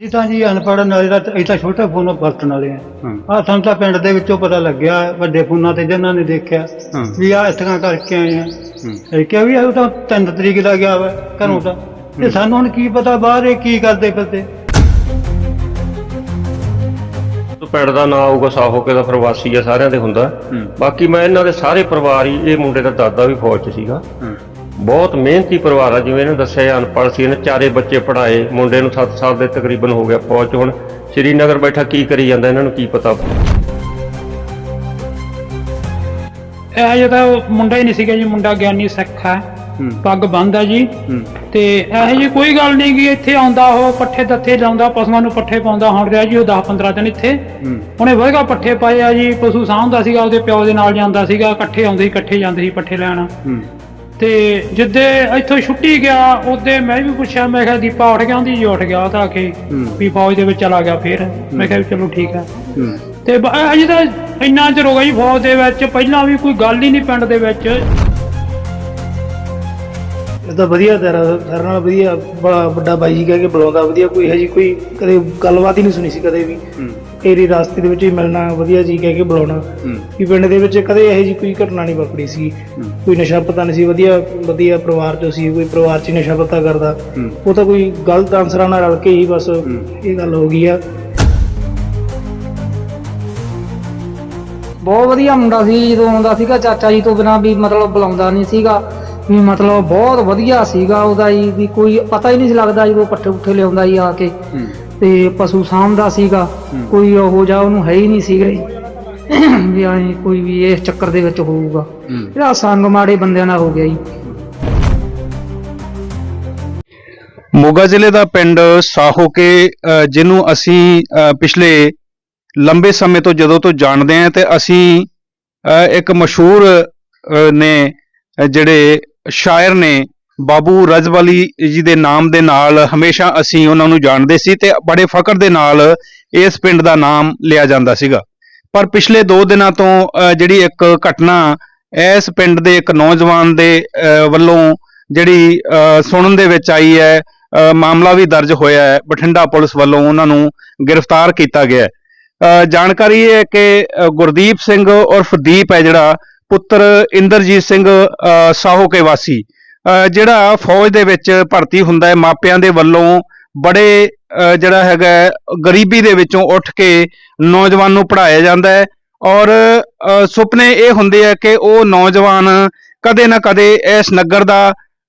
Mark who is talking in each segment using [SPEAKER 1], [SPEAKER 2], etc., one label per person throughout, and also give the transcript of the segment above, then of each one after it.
[SPEAKER 1] ਇਹ ਤਾਂ ਜੀ ਅਨਪੜ੍ਹ ਨਾਲੇ ਦਾ ਇਹ ਤਾਂ ਛੋਟਾ ਫੋਨ ਵਰਤਣ ਵਾਲੇ ਆ। ਆ ਸਾਨੂੰ ਤਾਂ ਪਿੰਡ ਦੇ ਵਿੱਚੋਂ ਪਤਾ ਲੱਗਿਆ ਵੱਡੇ ਫੋਨਾਂ ਤੇ ਜਿਨ੍ਹਾਂ ਨੇ ਦੇਖਿਆ ਵੀ ਆ ਇਸ ਤਰ੍ਹਾਂ ਕਰਕੇ ਆਏ ਆ। ਇਹ ਕਿਹਾ ਵੀ ਇਹ ਤਾਂ 3 ਤਰੀਕ ਦਾ ਗਿਆ ਵਾ ਘਰੋਂ ਤਾਂ। ਤੇ ਸਾਨੂੰ ਹੁਣ ਕੀ ਪਤਾ ਬਾਹਰ ਇਹ ਕੀ ਕਰਦੇ ਫਿਰਦੇ।
[SPEAKER 2] ਪਿੰਡ ਦਾ ਨਾਂ ਆਊਗਾ ਸਾਹੋਕੇ ਦਾ ਪ੍ਰਵਾਸੀ ਆ ਸਾਰਿਆਂ ਦੇ ਹੁੰਦਾ। ਬਾਕੀ ਮੈਂ ਇਹਨਾਂ ਦੇ ਸਾਰੇ ਪਰਿਵਾਰ ਹੀ ਇਹ ਮੁੰਡੇ ਦਾ ਦਾਦਾ ਵੀ ਫੌਜ 'ਚ ਸੀਗਾ। ਬਹੁਤ ਮਿਹਨਤੀ ਪਰਿਵਾਰ ਆ ਜਿਵੇਂ ਇਹਨੂੰ ਦੱਸਿਆ ਅਨਪੜ੍ਹ ਸੀ ਇਹਨੇ ਚਾਰੇ ਬੱਚੇ ਪੜ੍ਹਾਏ ਮੁੰਡੇ ਨੂੰ 7 ਸਾਲ ਦੇ ਤਕਰੀਬਨ ਹੋ ਗਿਆ ਫੌਜ 'ਚ। ਹੁਣ ਸ਼੍ਰੀਨਗਰ ਬੈਠਾ ਕੀ ਕਰੀ ਜਾਂਦਾ ਇਹਨਾਂ ਨੂੰ ਕੀ ਪਤਾ?
[SPEAKER 3] ਇਹ ਜੇ ਤਾਂ ਮੁੰਡਾ ਹੀ ਨਹੀਂ ਸੀਗਾ ਜੀ ਮੁੰਡਾ ਗਿਆਨੀ ਸਿੱਖ ਹੈ। ਪੱਗ ਬੰਨ੍ਹਦਾ ਜੀ। ਤੇ ਇਹੋ ਜੀ ਕੋਈ ਗੱਲ ਨਹੀਂ ਕਿ ਇੱਥੇ ਆਉਂਦਾ ਉਹ ਪੱਠੇ ਦੱਥੇ ਲਾਉਂਦਾ ਪਸ਼ੂਆਂ ਨੂੰ ਪੱਠੇ ਪਾਉਂਦਾ ਹੁਣ ਰਿਹਾ ਜੀ ਉਹ 10 15 ਦਿਨ ਇੱਥੇ। ਉਹਨੇ ਵਧੀਆ ਪੱਠੇ ਪਾਏ ਆ ਜੀ ਪਸ਼ੂ ਸਾਂਭਦਾ ਸੀਗਾ ਉਹਦੇ ਪਿਓ ਦੇ ਨਾਲ ਜਾਂਦਾ ਸੀਗਾ ਇਕੱਠੇ ਆਉਂਦੇ ਸੀ ਇਕੱਠੇ ਜਾਂਦੇ ਸੀ ਪੱਠੇ ਲੈਣ।
[SPEAKER 4] ਹੂੰ।
[SPEAKER 3] ਤੇ ਜਿੱਦੇ ਇੱਥੋਂ ਛੁੱਟੀ ਗਿਆ ਉਹਦੇ ਮੈਂ ਵੀ ਪੁੱਛਿਆ ਮੈਂ ਕਿਹਾ ਦੀਪਾ ਉੱਠ ਗਿਆ? ਉਹਦੀ ਜੀ ਉੱਠ ਗਿਆ ਤਾਂ ਕੇ। ਵੀ ਫੌਜ ਦੇ ਵਿੱਚ ਚਲਾ ਗਿਆ ਫੇਰ। ਮੈਂ ਕਿਹਾ ਵੀ ਚਲੋ ਠੀਕ ਆ।
[SPEAKER 4] ਹੂੰ।
[SPEAKER 3] ਤੇ ਬ- ਅਜੇ ਤਾਂ ਇੰਨਾ ਚਿਰ ਹੋ ਗਿਆ ਜੀ ਫੌਜ ਦੇ ਵਿੱਚ ਪਹਿਲਾਂ ਵੀ ਕੋਈ ਗੱਲ ਹੀ ਨਹੀਂ ਪਿੰਡ ਦੇ ਵਿੱਚ।
[SPEAKER 5] ਇਹ ਤਾਂ ਵਧੀਆ ਤੇਰਾ ਸਾਰਿਆਂ ਨਾਲ ਵਧੀਆ ਬੜਾ ਵੱਡਾ ਬਾਈ ਜੀ ਕਹਿ ਕੇ ਬੁਲਾਉਂਦਾ ਵਧੀਆ ਕੋਈ ਹੈ ਜੀ ਕੋਈ ਕਦੇ ਗੱਲਬਾਤ ਹੀ ਨਹੀਂ ਸੁਣੀ ਸੀ ਕਦੇ ਵੀ।
[SPEAKER 4] ਹੂੰ।
[SPEAKER 5] ਰਾਸਤੇ ਦੇ ਵਿੱਚ ਹੀ ਮਿਲਣਾ ਵਧੀਆ ਜੀ ਕਹਿ ਕੇ ਬੁਲਾਉਣਾ।
[SPEAKER 4] ਹੂੰ।
[SPEAKER 5] ਵੀ ਪਿੰਡ ਦੇ ਵਿੱਚ ਕਦੇ ਇਹੋ ਜੀ ਕੋਈ ਘਟਨਾ ਨਹੀਂ ਵਾਪਰੀ ਸੀ।
[SPEAKER 4] ਹੂੰ।
[SPEAKER 5] ਕੋਈ ਨਸ਼ਾ ਪਤਾ ਨਹੀਂ ਸੀ ਵਧੀਆ ਵਧੀਆ ਪਰਿਵਾਰ ਚੋਂ ਸੀ ਕੋਈ ਪਰਿਵਾਰ 'ਚ ਹੀ ਨਸ਼ਾ ਪਤਾ ਕਰਦਾ।
[SPEAKER 4] ਹੂੰ।
[SPEAKER 5] ਉਹ ਤਾਂ ਕੋਈ ਗਲਤ ਅਨਸਰਾਂ ਨਾਲ ਰਲ ਕੇ ਹੀ ਬਸ ਇਹ ਗੱਲ ਹੋ ਗਈ ਆ।
[SPEAKER 6] ਬਹੁਤ ਵਧੀਆ ਮੁੰਡਾ ਸੀ ਜਦੋਂ ਆਉਂਦਾ ਸੀਗਾ ਚਾਚਾ ਜੀ ਤੋਂ ਬਿਨਾ ਵੀ ਮਤਲਬ ਬੁਲਾਉਂਦਾ ਨਹੀਂ ਸੀਗਾ। ਵੀ ਮਤਲਬ ਬਹੁਤ ਵਧੀਆ ਸੀਗਾ ਉਹਦਾ ਜੀ ਵੀ ਕੋਈ ਪਤਾ ਹੀ ਨਹੀਂ ਸੀ ਲੱਗਦਾ ਜਦੋਂ ਪੱਠੇ ਪੁੱਠੇ ਲਿਆਉਂਦਾ ਜੀ ਆ ਕੇ।
[SPEAKER 4] ਹੂੰ।
[SPEAKER 6] ਤੇ ਪਸ਼ੂ ਸਾਂਭਦਾ ਸੀਗਾ। ਕੋਈ ਉਹ ਜਾ ਉਹਨੂੰ ਹੈ ਹੀ ਨਹੀਂ ਸੀਗਾ ਜੀ। ਵੀ ਐਂ ਕੋਈ ਵੀ ਇਸ ਚੱਕਰ ਦੇ ਵਿੱਚ ਹੋਊਗਾ।
[SPEAKER 4] ਹੂੰ।
[SPEAKER 6] ਇਹਦਾ ਸੰਗ ਮਾੜੇ ਬੰਦਿਆਂ ਨਾਲ ਹੋ ਗਿਆ ਜੀ।
[SPEAKER 4] ਮੋਗਾ ਜ਼ਿਲ੍ਹੇ ਦਾ ਪਿੰਡ ਸਾਹੋਕੇ ਅ, ਜਿਹਨੂੰ ਅਸੀਂ ਪਿਛਲੇ ਲੰਬੇ ਸਮੇਂ ਤੋਂ ਜਦੋਂ ਤੋਂ ਜਾਣਦੇ ਹਾਂ ਤੇ ਅਸੀਂ ਇੱਕ ਮਸ਼ਹੂਰ ਨੇ ਜਿਹੜੇ ਸ਼ਾਇਰ ਨੇ ਬਾਬੂ ਰਜਵਾਲੀ ਜੀ ਦੇ ਨਾਮ ਦੇ ਨਾਲ ਹਮੇਸ਼ਾ ਅਸੀਂ ਉਹਨਾਂ ਨੂੰ ਜਾਣਦੇ ਸੀ ਤੇ ਬੜੇ ਫਖਰ ਦੇ ਨਾਲ ਇਸ ਪਿੰਡ ਦਾ ਨਾਮ ਲਿਆ ਜਾਂਦਾ ਸੀਗਾ। ਪਰ ਪਿਛਲੇ 2 ਦਿਨਾਂ ਤੋਂ ਜਿਹੜੀ ਇੱਕ ਘਟਨਾ ਇਸ ਪਿੰਡ ਦੇ ਇੱਕ ਨੌਜਵਾਨ ਦੇ ਅ, ਵੱਲੋਂ ਜਿਹੜੀ ਅ, ਸੁਣਨ ਦੇ ਵਿੱਚ ਆਈ ਹੈ ਅ, ਮਾਮਲਾ ਵੀ ਦਰਜ ਹੋਇਆ ਹੈ। ਬਠਿੰਡਾ ਪੁਲਿਸ ਵੱਲੋਂ ਉਹਨਾਂ ਨੂੰ ਗ੍ਰਿਫਤਾਰ ਕੀਤਾ ਗਿਆ ਹੈ। ਜਾਣਕਾਰੀ ਇਹ ਹੈ ਕਿ ਗੁਰਦੀਪ ਸਿੰਘ ਉਰਫ ਦੀਪ ਹੈ ਜਿਹੜਾ ਪੁੱਤਰ ਇੰਦਰਜੀਤ ਸਿੰਘ ਅ, ਸਾਹੋਕੇ ਵਾਸੀ। ਜਿਹੜਾ ਫੌਜ ਦੇ ਵਿੱਚ ਭਰਤੀ ਹੁੰਦਾ ਹੈ ਮਾਪਿਆਂ ਦੇ ਵੱਲੋਂ ਬੜੇ ਜਿਹੜਾ ਹੈਗਾ ਗਰੀਬੀ ਦੇ ਵਿੱਚੋਂ ਉੱਠ ਕੇ ਨੌਜਵਾਨ ਨੂੰ ਪੜ੍ਹਾਇਆ ਜਾਂਦਾ ਹੈ ਔਰ ਸੁਪਨੇ ਇਹ ਹੁੰਦੇ ਆ ਕਿ ਉਹ ਨੌਜਵਾਨ ਕਦੇ ਨਾ ਕਦੇ ਇਸ ਨਗਰ ਦਾ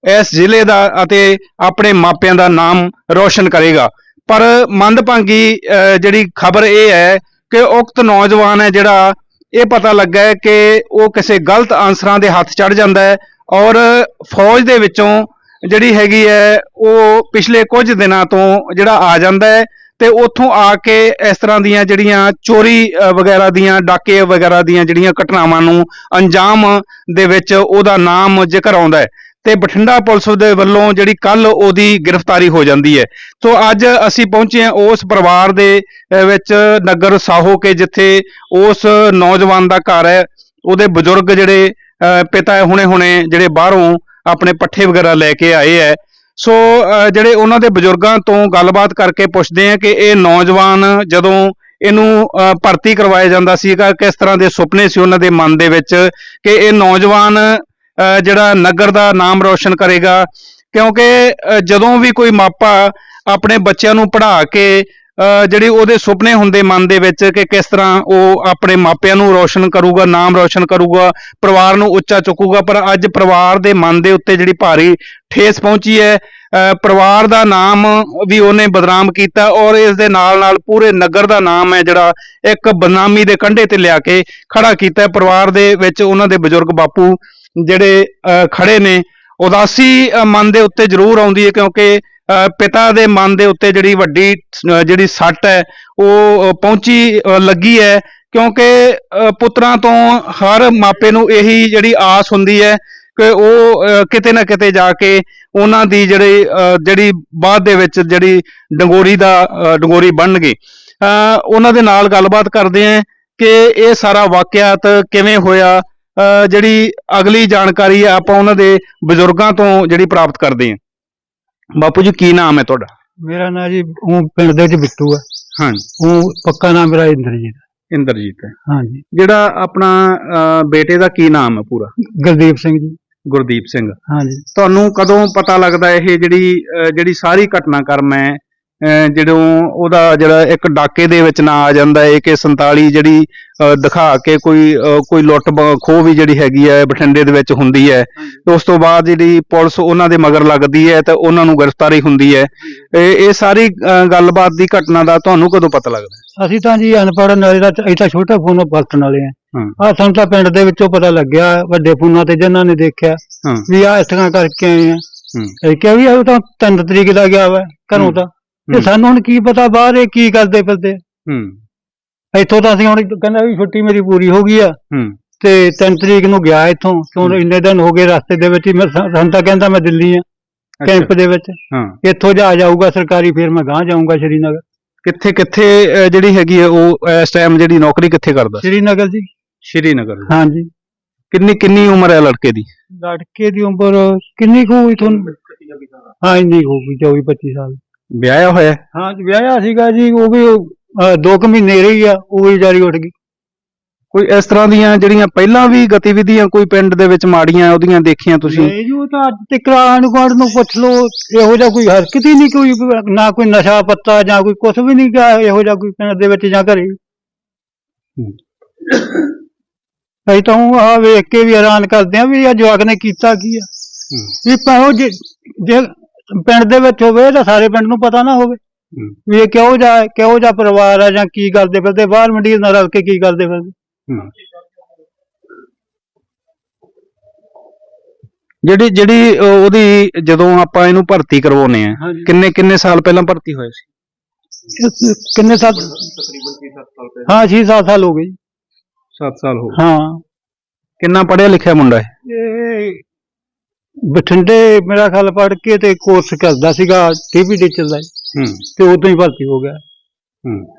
[SPEAKER 4] ਇਸ ਜ਼ਿਲ੍ਹੇ ਦਾ ਅਤੇ ਆਪਣੇ ਮਾਪਿਆਂ ਦਾ ਨਾਮ ਰੋਸ਼ਨ ਕਰੇਗਾ। ਪਰ ਮੰਦਭਾਗੀ ਅ, ਜਿਹੜੀ ਖਬਰ ਇਹ ਹੈ ਕਿ ਉਕਤ ਨੌਜਵਾਨ ਹੈ ਜਿਹੜਾ ਇਹ ਪਤਾ ਲੱਗਾ ਹੈ ਕਿ ਉਹ ਕਿਸੇ ਗਲਤ ਆਨਸਰਾਂ ਦੇ ਹੱਥ ਚੜ ਜਾਂਦਾ ਹੈ ਔਰ ਫੌਜ ਦੇ ਵਿੱਚੋਂ ਜਿਹੜੀ ਹੈਗੀ ਹੈ, ਉਹ ਪਿਛਲੇ ਕੁਝ ਦਿਨਾਂ ਤੋਂ ਜਿਹੜਾ ਆ ਜਾਂਦਾ ਹੈ ਤੇ ਉੱਥੋਂ ਆ ਕੇ ਇਸ ਤਰ੍ਹਾਂ ਦੀਆਂ ਜਿਹੜੀਆਂ ਚੋਰੀ ਵਗੈਰਾ ਦੀਆਂ, ਡਾਕੇ ਵਗੈਰਾ ਦੀਆਂ ਜਿਹੜੀਆਂ ਘਟਨਾਵਾਂ ਨੂੰ ਅੰਜਾਮ ਦੇ ਵਿੱਚ ਉਹਦਾ ਨਾਮ ਜ਼ਿਕਰ ਆਉਂਦਾ ਹੈ। ਤੇ ਬਠਿੰਡਾ ਪੁਲਿਸ ਦੇ ਵੱਲੋਂ ਜਿਹੜੀ ਕੱਲ ਉਹਦੀ ਗ੍ਰਿਫਤਾਰੀ ਹੋ ਜਾਂਦੀ ਹੈ। ਸੋ ਅੱਜ ਅਸੀਂ ਪਹੁੰਚੇ ਹਾਂ ਉਸ ਪਰਿਵਾਰ ਦੇ ਵਿੱਚ ਨਗਰ ਸਾਹੋ ਕੇ ਜਿੱਥੇ ਉਸ ਨੌਜਵਾਨ ਦਾ ਘਰ ਹੈ। ਉਹਦੇ ਬਜ਼ੁਰਗ ਜਿਹੜੇ ਪਿਤਾ ਹੁਣੇ-ਹੁਣੇ ਜਿਹੜੇ ਬਾਹਰੋਂ ਆਪਣੇ ਪੱਠੇ ਵਗੈਰਾ ਲੈ ਕੇ ਆਏ ਹੈ। ਸੋ ਅ, ਜਿਹੜੇ ਉਹਨਾਂ ਦੇ ਬਜ਼ੁਰਗਾਂ ਤੋਂ ਗੱਲਬਾਤ ਕਰਕੇ ਪੁੱਛਦੇ ਆ ਕਿ ਇਹ ਨੌਜਵਾਨ ਜਦੋਂ ਇਹਨੂੰ ਅ, ਭਰਤੀ ਕਰਵਾਇਆ ਜਾਂਦਾ ਸੀਗਾ ਕਿਸ ਤਰ੍ਹਾਂ ਦੇ ਸੁਪਨੇ ਸੀ ਉਹਨਾਂ ਦੇ ਮਨ ਦੇ ਵਿੱਚ ਕਿ ਇਹ ਨੌਜਵਾਨ ਜਿਹੜਾ ਨਗਰ ਦਾ ਨਾਮ ਰੋਸ਼ਨ ਕਰੇਗਾ। ਕਿਉਂਕਿ ਜਦੋਂ ਵੀ ਕੋਈ ਮਾਪਾ ਆਪਣੇ ਬੱਚਿਆਂ ਨੂੰ ਪੜ੍ਹਾ ਕੇ ਅ, ਜਿਹੜੀ ਉਹਦੇ ਸੁਪਨੇ ਹੁੰਦੇ ਮਨ ਦੇ ਵਿੱਚ ਕਿ ਕਿਸ ਤਰ੍ਹਾਂ ਉਹ ਆਪਣੇ ਮਾਪਿਆਂ ਨੂੰ ਰੋਸ਼ਨ ਕਰੂਗਾ ਨਾਮ ਰੌਸ਼ਨ ਕਰੂਗਾ ਪਰਿਵਾਰ ਨੂੰ ਉੱਚਾ ਚੁੱਕੂਗਾ ਪਰ ਅੱਜ ਪਰਿਵਾਰ ਦੇ ਮਨ ਦੇ ਉੱਤੇ ਜਿਹੜੀ ਭਾਰੀ ਠੇਸ ਪਹੁੰਚੀ ਹੈ ਅ, ਪਰਿਵਾਰ ਦਾ ਨਾਮ ਵੀ ਉਹਨੇ ਬਦਨਾਮ ਕੀਤਾ ਔਰ ਇਸ ਦੇ ਨਾਲ ਨਾਲ ਪੂਰੇ ਨਗਰ ਦਾ ਨਾਮ ਹੈ ਜਿਹੜਾ ਇੱਕ ਬਦਨਾਮੀ ਦੇ ਕੰਢੇ ਤੇ ਲਿਆ ਕੇ ਖੜਾ ਕੀਤਾ ਪਰਿਵਾਰ ਦੇ ਵਿੱਚ ਉਹਨਾਂ ਦੇ ਬਜ਼ੁਰਗ ਬਾਪੂ ਜਿਹੜੇ ਅ, ਖੜੇ ਨੇ ਉਦਾਸੀ ਮਨ ਦੇ ਉੱਤੇ ਜ਼ਰੂਰ ਆਉਂਦੀ ਹੈ ਕਿਉਂਕਿ ਅ, ਪਿਤਾ ਦੇ ਮਨ ਦੇ ਉੱਤੇ ਜਿਹੜੀ ਵੱਡੀ ਜਿਹੜੀ ਸੱਟ ਹੈ ਉਹ ਪਹੁੰਚੀ ਲੱਗੀ ਹੈ ਕਿਉਂਕਿ ਪੁੱਤਰਾਂ ਤੋਂ ਹਰ ਮਾਪੇ ਨੂੰ ਇਹੀ ਜਿਹੜੀ ਆਸ ਹੁੰਦੀ ਹੈ ਕਿ ਉਹ ਕਿਤੇ ਨਾ ਕਿਤੇ ਜਾ ਕੇ ਉਹਨਾਂ ਦੀ ਜਿਹੜੀ ਅ, ਜਿਹੜੀ ਬਾਅਦ ਦੇ ਵਿੱਚ ਜਿਹੜੀ ਡੰਗੋਰੀ ਦਾ ਅ, ਡੰਗੋਰੀ ਬਣਨਗੇ। ਅ, ਉਹਨਾਂ ਦੇ ਨਾਲ ਗੱਲਬਾਤ ਕਰਦੇ ਆਂ ਕਿ ਇਹ ਸਾਰਾ ਵਾਕਿਆਤ ਕਿਵੇਂ ਹੋਇਆ ਜਿਹੜੀ ਅਗਲੀ ਜਾਣਕਾਰੀ ਆ ਆਪਾਂ ਉਹਨਾਂ ਦੇ ਬਜ਼ੁਰਗਾਂ ਤੋਂ ਜਿਹੜੀ ਪ੍ਰਾਪਤ ਕਰਦੇ ਆਂ ਬਾਪੂ ਜੀ ਕੀ ਨਾਮ ਹੈ ਤੁਹਾਡਾ?
[SPEAKER 1] ਮੇਰਾ ਨਾਂ ਜੀ ਉਹ ਪਿੰਡ ਦੇ ਵਿੱਚ ਬਿੱਟੂ ਹੈ
[SPEAKER 4] ਹਾਂ
[SPEAKER 1] ਉਹ ਪੱਕਾ ਨਾਮ ਮੇਰਾ ਇੰਦਰਜੀਤ ਹੈ।
[SPEAKER 4] ਇੰਦਰਜੀਤ ਹੈ।
[SPEAKER 1] ਹਾਂਜੀ।
[SPEAKER 4] ਜਿਹੜਾ ਆਪਣਾ ਬੇਟੇ ਦਾ ਕੀ ਨਾਮ ਹੈ ਪੂਰਾ?
[SPEAKER 1] ਗੁਰਦੀਪ ਸਿੰਘ ਜੀ।
[SPEAKER 4] ਗੁਰਦੀਪ ਸਿੰਘ।
[SPEAKER 1] ਹਾਂਜੀ।
[SPEAKER 4] ਤੁਹਾਨੂੰ ਕਦੋਂ ਪਤਾ ਲੱਗਦਾ ਇਹ ਜਿਹੜੀ ਜਿਹੜੀ ਸਾਰੀ ਘਟਨਾਕ੍ਰਮ ਹੈ ਅਹ, ਜਦੋਂ ਉਹਦਾ ਜਿਹੜਾ ਇੱਕ ਡਾਕੇ ਦੇ ਵਿੱਚ ਨਾ ਆ ਜਾਂਦਾ ਹੈ ਕਿ 47 ਜਿਹੜੀ ਦਿਖਾ ਕੇ ਕੋਈ ਕੋਈ ਲੁੱਟ ਖੋਹ ਵੀ ਜਿਹੜੀ ਹੈਗੀ ਹੈ ਬਠਿੰਡੇ ਦੇ ਵਿੱਚ ਹੁੰਦੀ ਹੈ। ਤੇ ਉਸ ਤੋਂ ਬਾਅਦ ਜਿਹੜੀ ਪੁਲਿਸ ਉਹਨਾਂ ਦੇ ਮਗਰ ਲੱਗਦੀ ਹੈ ਤੇ ਉਹਨਾਂ ਨੂੰ ਗ੍ਰਿਫਤਾਰੀ ਹੁੰਦੀ ਹੈ। ਇਹ ਸਾਰੀ ਗੱਲਬਾਤ ਦੀ ਘਟਨਾ ਦਾ ਤੁਹਾਨੂੰ ਕਦੋਂ ਪਤਾ ਲੱਗਦਾ
[SPEAKER 1] ਅਸੀਂ ਤਾਂ ਜੀ ਅਨਪੜ੍ਹ ਨਾਲੇ ਦਾ ਅਸੀਂ ਤਾਂ ਛੋਟਾ ਫੋਨ ਵਰਤਣ ਵਾਲੇ ਆ ਆ ਸਾਨੂੰ ਤਾਂ ਪਿੰਡ ਦੇ ਵਿੱਚੋਂ ਪਤਾ ਲੱਗਿਆ ਵੱਡੇ ਫੋਨਾਂ ਤੇ ਜਿਨ੍ਹਾਂ ਨੇ ਦੇਖਿਆ ਵੀ ਆ ਇਸ ਤਰ੍ਹਾਂ ਕਰਕੇ ਆਏ ਆ। ਇਹ ਕਿਹਾ ਵੀ ਉਹ ਤਾਂ ਤਿੰਨ ਤਰੀਕ ਦਾ ਗਿਆ ਵਾ ਘਰੋਂ ਤਾਂ। ਤੇ। ਸਾਨੂੰ ਹੁਣ ਕੀ ਪਤਾ ਬਾਹਰ ਇਹ ਕੀ ਕਰਦੇ ਫਿਰਦੇ
[SPEAKER 4] ਹੂੰ।
[SPEAKER 1] ਇੱਥੋਂ ਤਾਂ ਅਸੀਂ ਹੁਣ ਕਹਿੰਦਾ ਵੀ ਛੁੱਟੀ ਮੇਰੀ ਪੂਰੀ ਹੋ ਗਈ ਆ।
[SPEAKER 4] ਹੂੰ।
[SPEAKER 1] ਤੇ 3 ਤਰੀਕ ਨੂੰ ਗਿਆ ਇੱਥੋਂ ਕਿਉਂ ਇੰਨੇ ਦਿਨ ਹੋ ਗਏ ਰਸਤੇ ਦੇ ਵਿੱਚ ਹੀ ਮੈਂ ਸਾਨੂੰ ਤਾਂ ਕਹਿੰਦਾ ਮੈਂ ਦਿੱਲੀ ਆ ਕੈਂਪ ਦੇ ਵਿੱਚ।
[SPEAKER 4] ਹਾਂ।
[SPEAKER 1] ਇੱਥੋਂ ਜਾ ਜਾਊਗਾ ਸਰਕਾਰੀ ਫਿਰ ਮੈਂ ਗਾਂ ਜਾਊਂਗਾ ਸ਼੍ਰੀਨਗਰ।
[SPEAKER 4] ਕਿੱਥੇ ਕਿੱਥੇ ਜਿਹੜੀ ਹੈਗੀ ਹੈ ਉਹ ਇਸ ਟਾਈਮ ਜਿਹੜੀ ਨੌਕਰੀ ਕਿੱਥੇ ਕਰਦਾ?
[SPEAKER 1] ਸ਼੍ਰੀਨਗਰ ਜੀ।
[SPEAKER 4] ਸ਼੍ਰੀਨਗਰ।
[SPEAKER 1] ਹਾਂਜੀ।
[SPEAKER 4] ਕਿੰਨੀ ਕਿੰਨੀ ਉਮਰ ਹੈ ਲੜਕੇ ਦੀ?
[SPEAKER 1] ਲੜਕੇ ਦੀ ਉਮਰ ਕਿੰਨੀ ਕੁ ਹੋਈ ਤੁਹਾਨੂੰ ਹਾਂ ਇੰਨੀ ਹੋਊਗੀ 24 25 ਸਾਲ।
[SPEAKER 4] ਵਿਆਹਿਆ ਹੋਇਆ? ਹੈ?
[SPEAKER 1] ਜੀ ਵਿਆਹਿਆ ਸੀਗਾ ਜੀ ਉਹ ਵੀ ਦੋ ਕੁ ਮਹੀਨੇ ਰਹੀ ਆ ਉਹ ਵੀ ਜਾਰੀ ਉੱਠ ਗਈ।
[SPEAKER 4] ਕੋਈ ਇਸ ਤਰ੍ਹਾਂ ਦੀਆਂ ਜਿਹੜੀਆਂ ਪਹਿਲਾਂ ਵੀ ਗਤੀਵਿਧੀਆਂ ਕੋਈ ਪਿੰਡ ਦੇ ਵਿੱਚ ਮਾੜੀਆਂ ਉਹਦੀਆਂ ਦੇਖੀਆਂ ਤੁਸੀਂ?
[SPEAKER 1] ਨਹੀਂ ਜੀ ਉਹ ਤਾਂ ਅੱਜ ਤੱਕ ਗੁਆਂਢ ਨੂੰ ਪੁੱਛ ਲਓ ਇਹੋ ਜਿਹਾ ਕੋਈ ਹਰਕਤ ਹੀ ਨਹੀਂ ਕੋਈ ਨਾ ਕੋਈ ਨਸ਼ਾ ਪੱਤਾ ਜਾਂ ਕੋਈ ਕੁਝ ਵੀ ਨਹੀਂ ਗਾ ਇਹੋ ਜਿਹਾ ਕੋਈ ਪਿੰਡ ਦੇ ਵਿੱਚ ਜਾਂ ਘਰੇ। ਅਸੀਂ ਤਾਂ ਆਹ ਵੇਖ ਕੇ ਵੀ ਹੈਰਾਨ ਕਰਦੇ ਆ ਵੀ ਇਹ ਜਵਾਕ ਨੇ ਕੀਤਾ ਕੀ ਆ। ਵੀ ਭਾਵੇਂ ਜੇ ਜੇ ਪਿੰਡ ਦੇ ਵਿੱਚ ਹੋਵੇ ਤਾਂ ਸਾਰੇ ਪਿੰਡ ਨੂੰ ਪਤਾ ਨਾ ਹੋਵੇ। ਵੀ ਇਹ ਕਿਹੋ ਜਿਹਾ ਕਿਹੋ ਜਿਹਾ ਪਰਿਵਾਰ ਆ ਜਾਂ ਕੀ ਕਰਦੇ ਫਿਰਦੇ ਬਾਹਰ ਮੰਡੀ ਨਾਲ ਰਲ ਕੇ ਕੀ ਕਰਦੇ ਫਿਰਦੇ।
[SPEAKER 4] ਜਿਹੜੀ ਜਿਹੜੀ ਉਹਦੀ ਜਦੋਂ ਆਪਾਂ ਇਹਨੂੰ ਭਰਤੀ ਕਰਵਾਉਨੇ ਆ। ਕਿੰਨੇ ਕਿੰਨੇ ਸਾਲ ਪਹਿਲਾਂ ਭਰਤੀ ਹੋਏ ਸੀ
[SPEAKER 1] ਕਿੰਨੇ ਸਾਲ ਹਾਂ 6-7 ਸਾਲ ਹੋ ਗਏ ਜੀ।
[SPEAKER 4] 7 ਸਾਲ ਹੋ
[SPEAKER 1] ਹਾਂ
[SPEAKER 4] ਕਿੰਨਾ ਪੜ੍ਹਿਆ ਲਿਖਿਆ ਮੁੰਡਾ ਹੈ
[SPEAKER 1] ਇਹ ਬਠਿੰਡੇ ਮੇਰਾ ਖਿਆਲ ਪੜ ਕੇ ਤੇ ਕੋਰਸ ਕਰਦਾ ਸੀਗਾ ਟੀਵੀ ਦਾ
[SPEAKER 4] ਹੂੰ।
[SPEAKER 1] ਤੇ ਉਦੋਂ ਹੀ ਭਰਤੀ ਹੋ ਗਿਆ।
[SPEAKER 4] ਹੂੰ।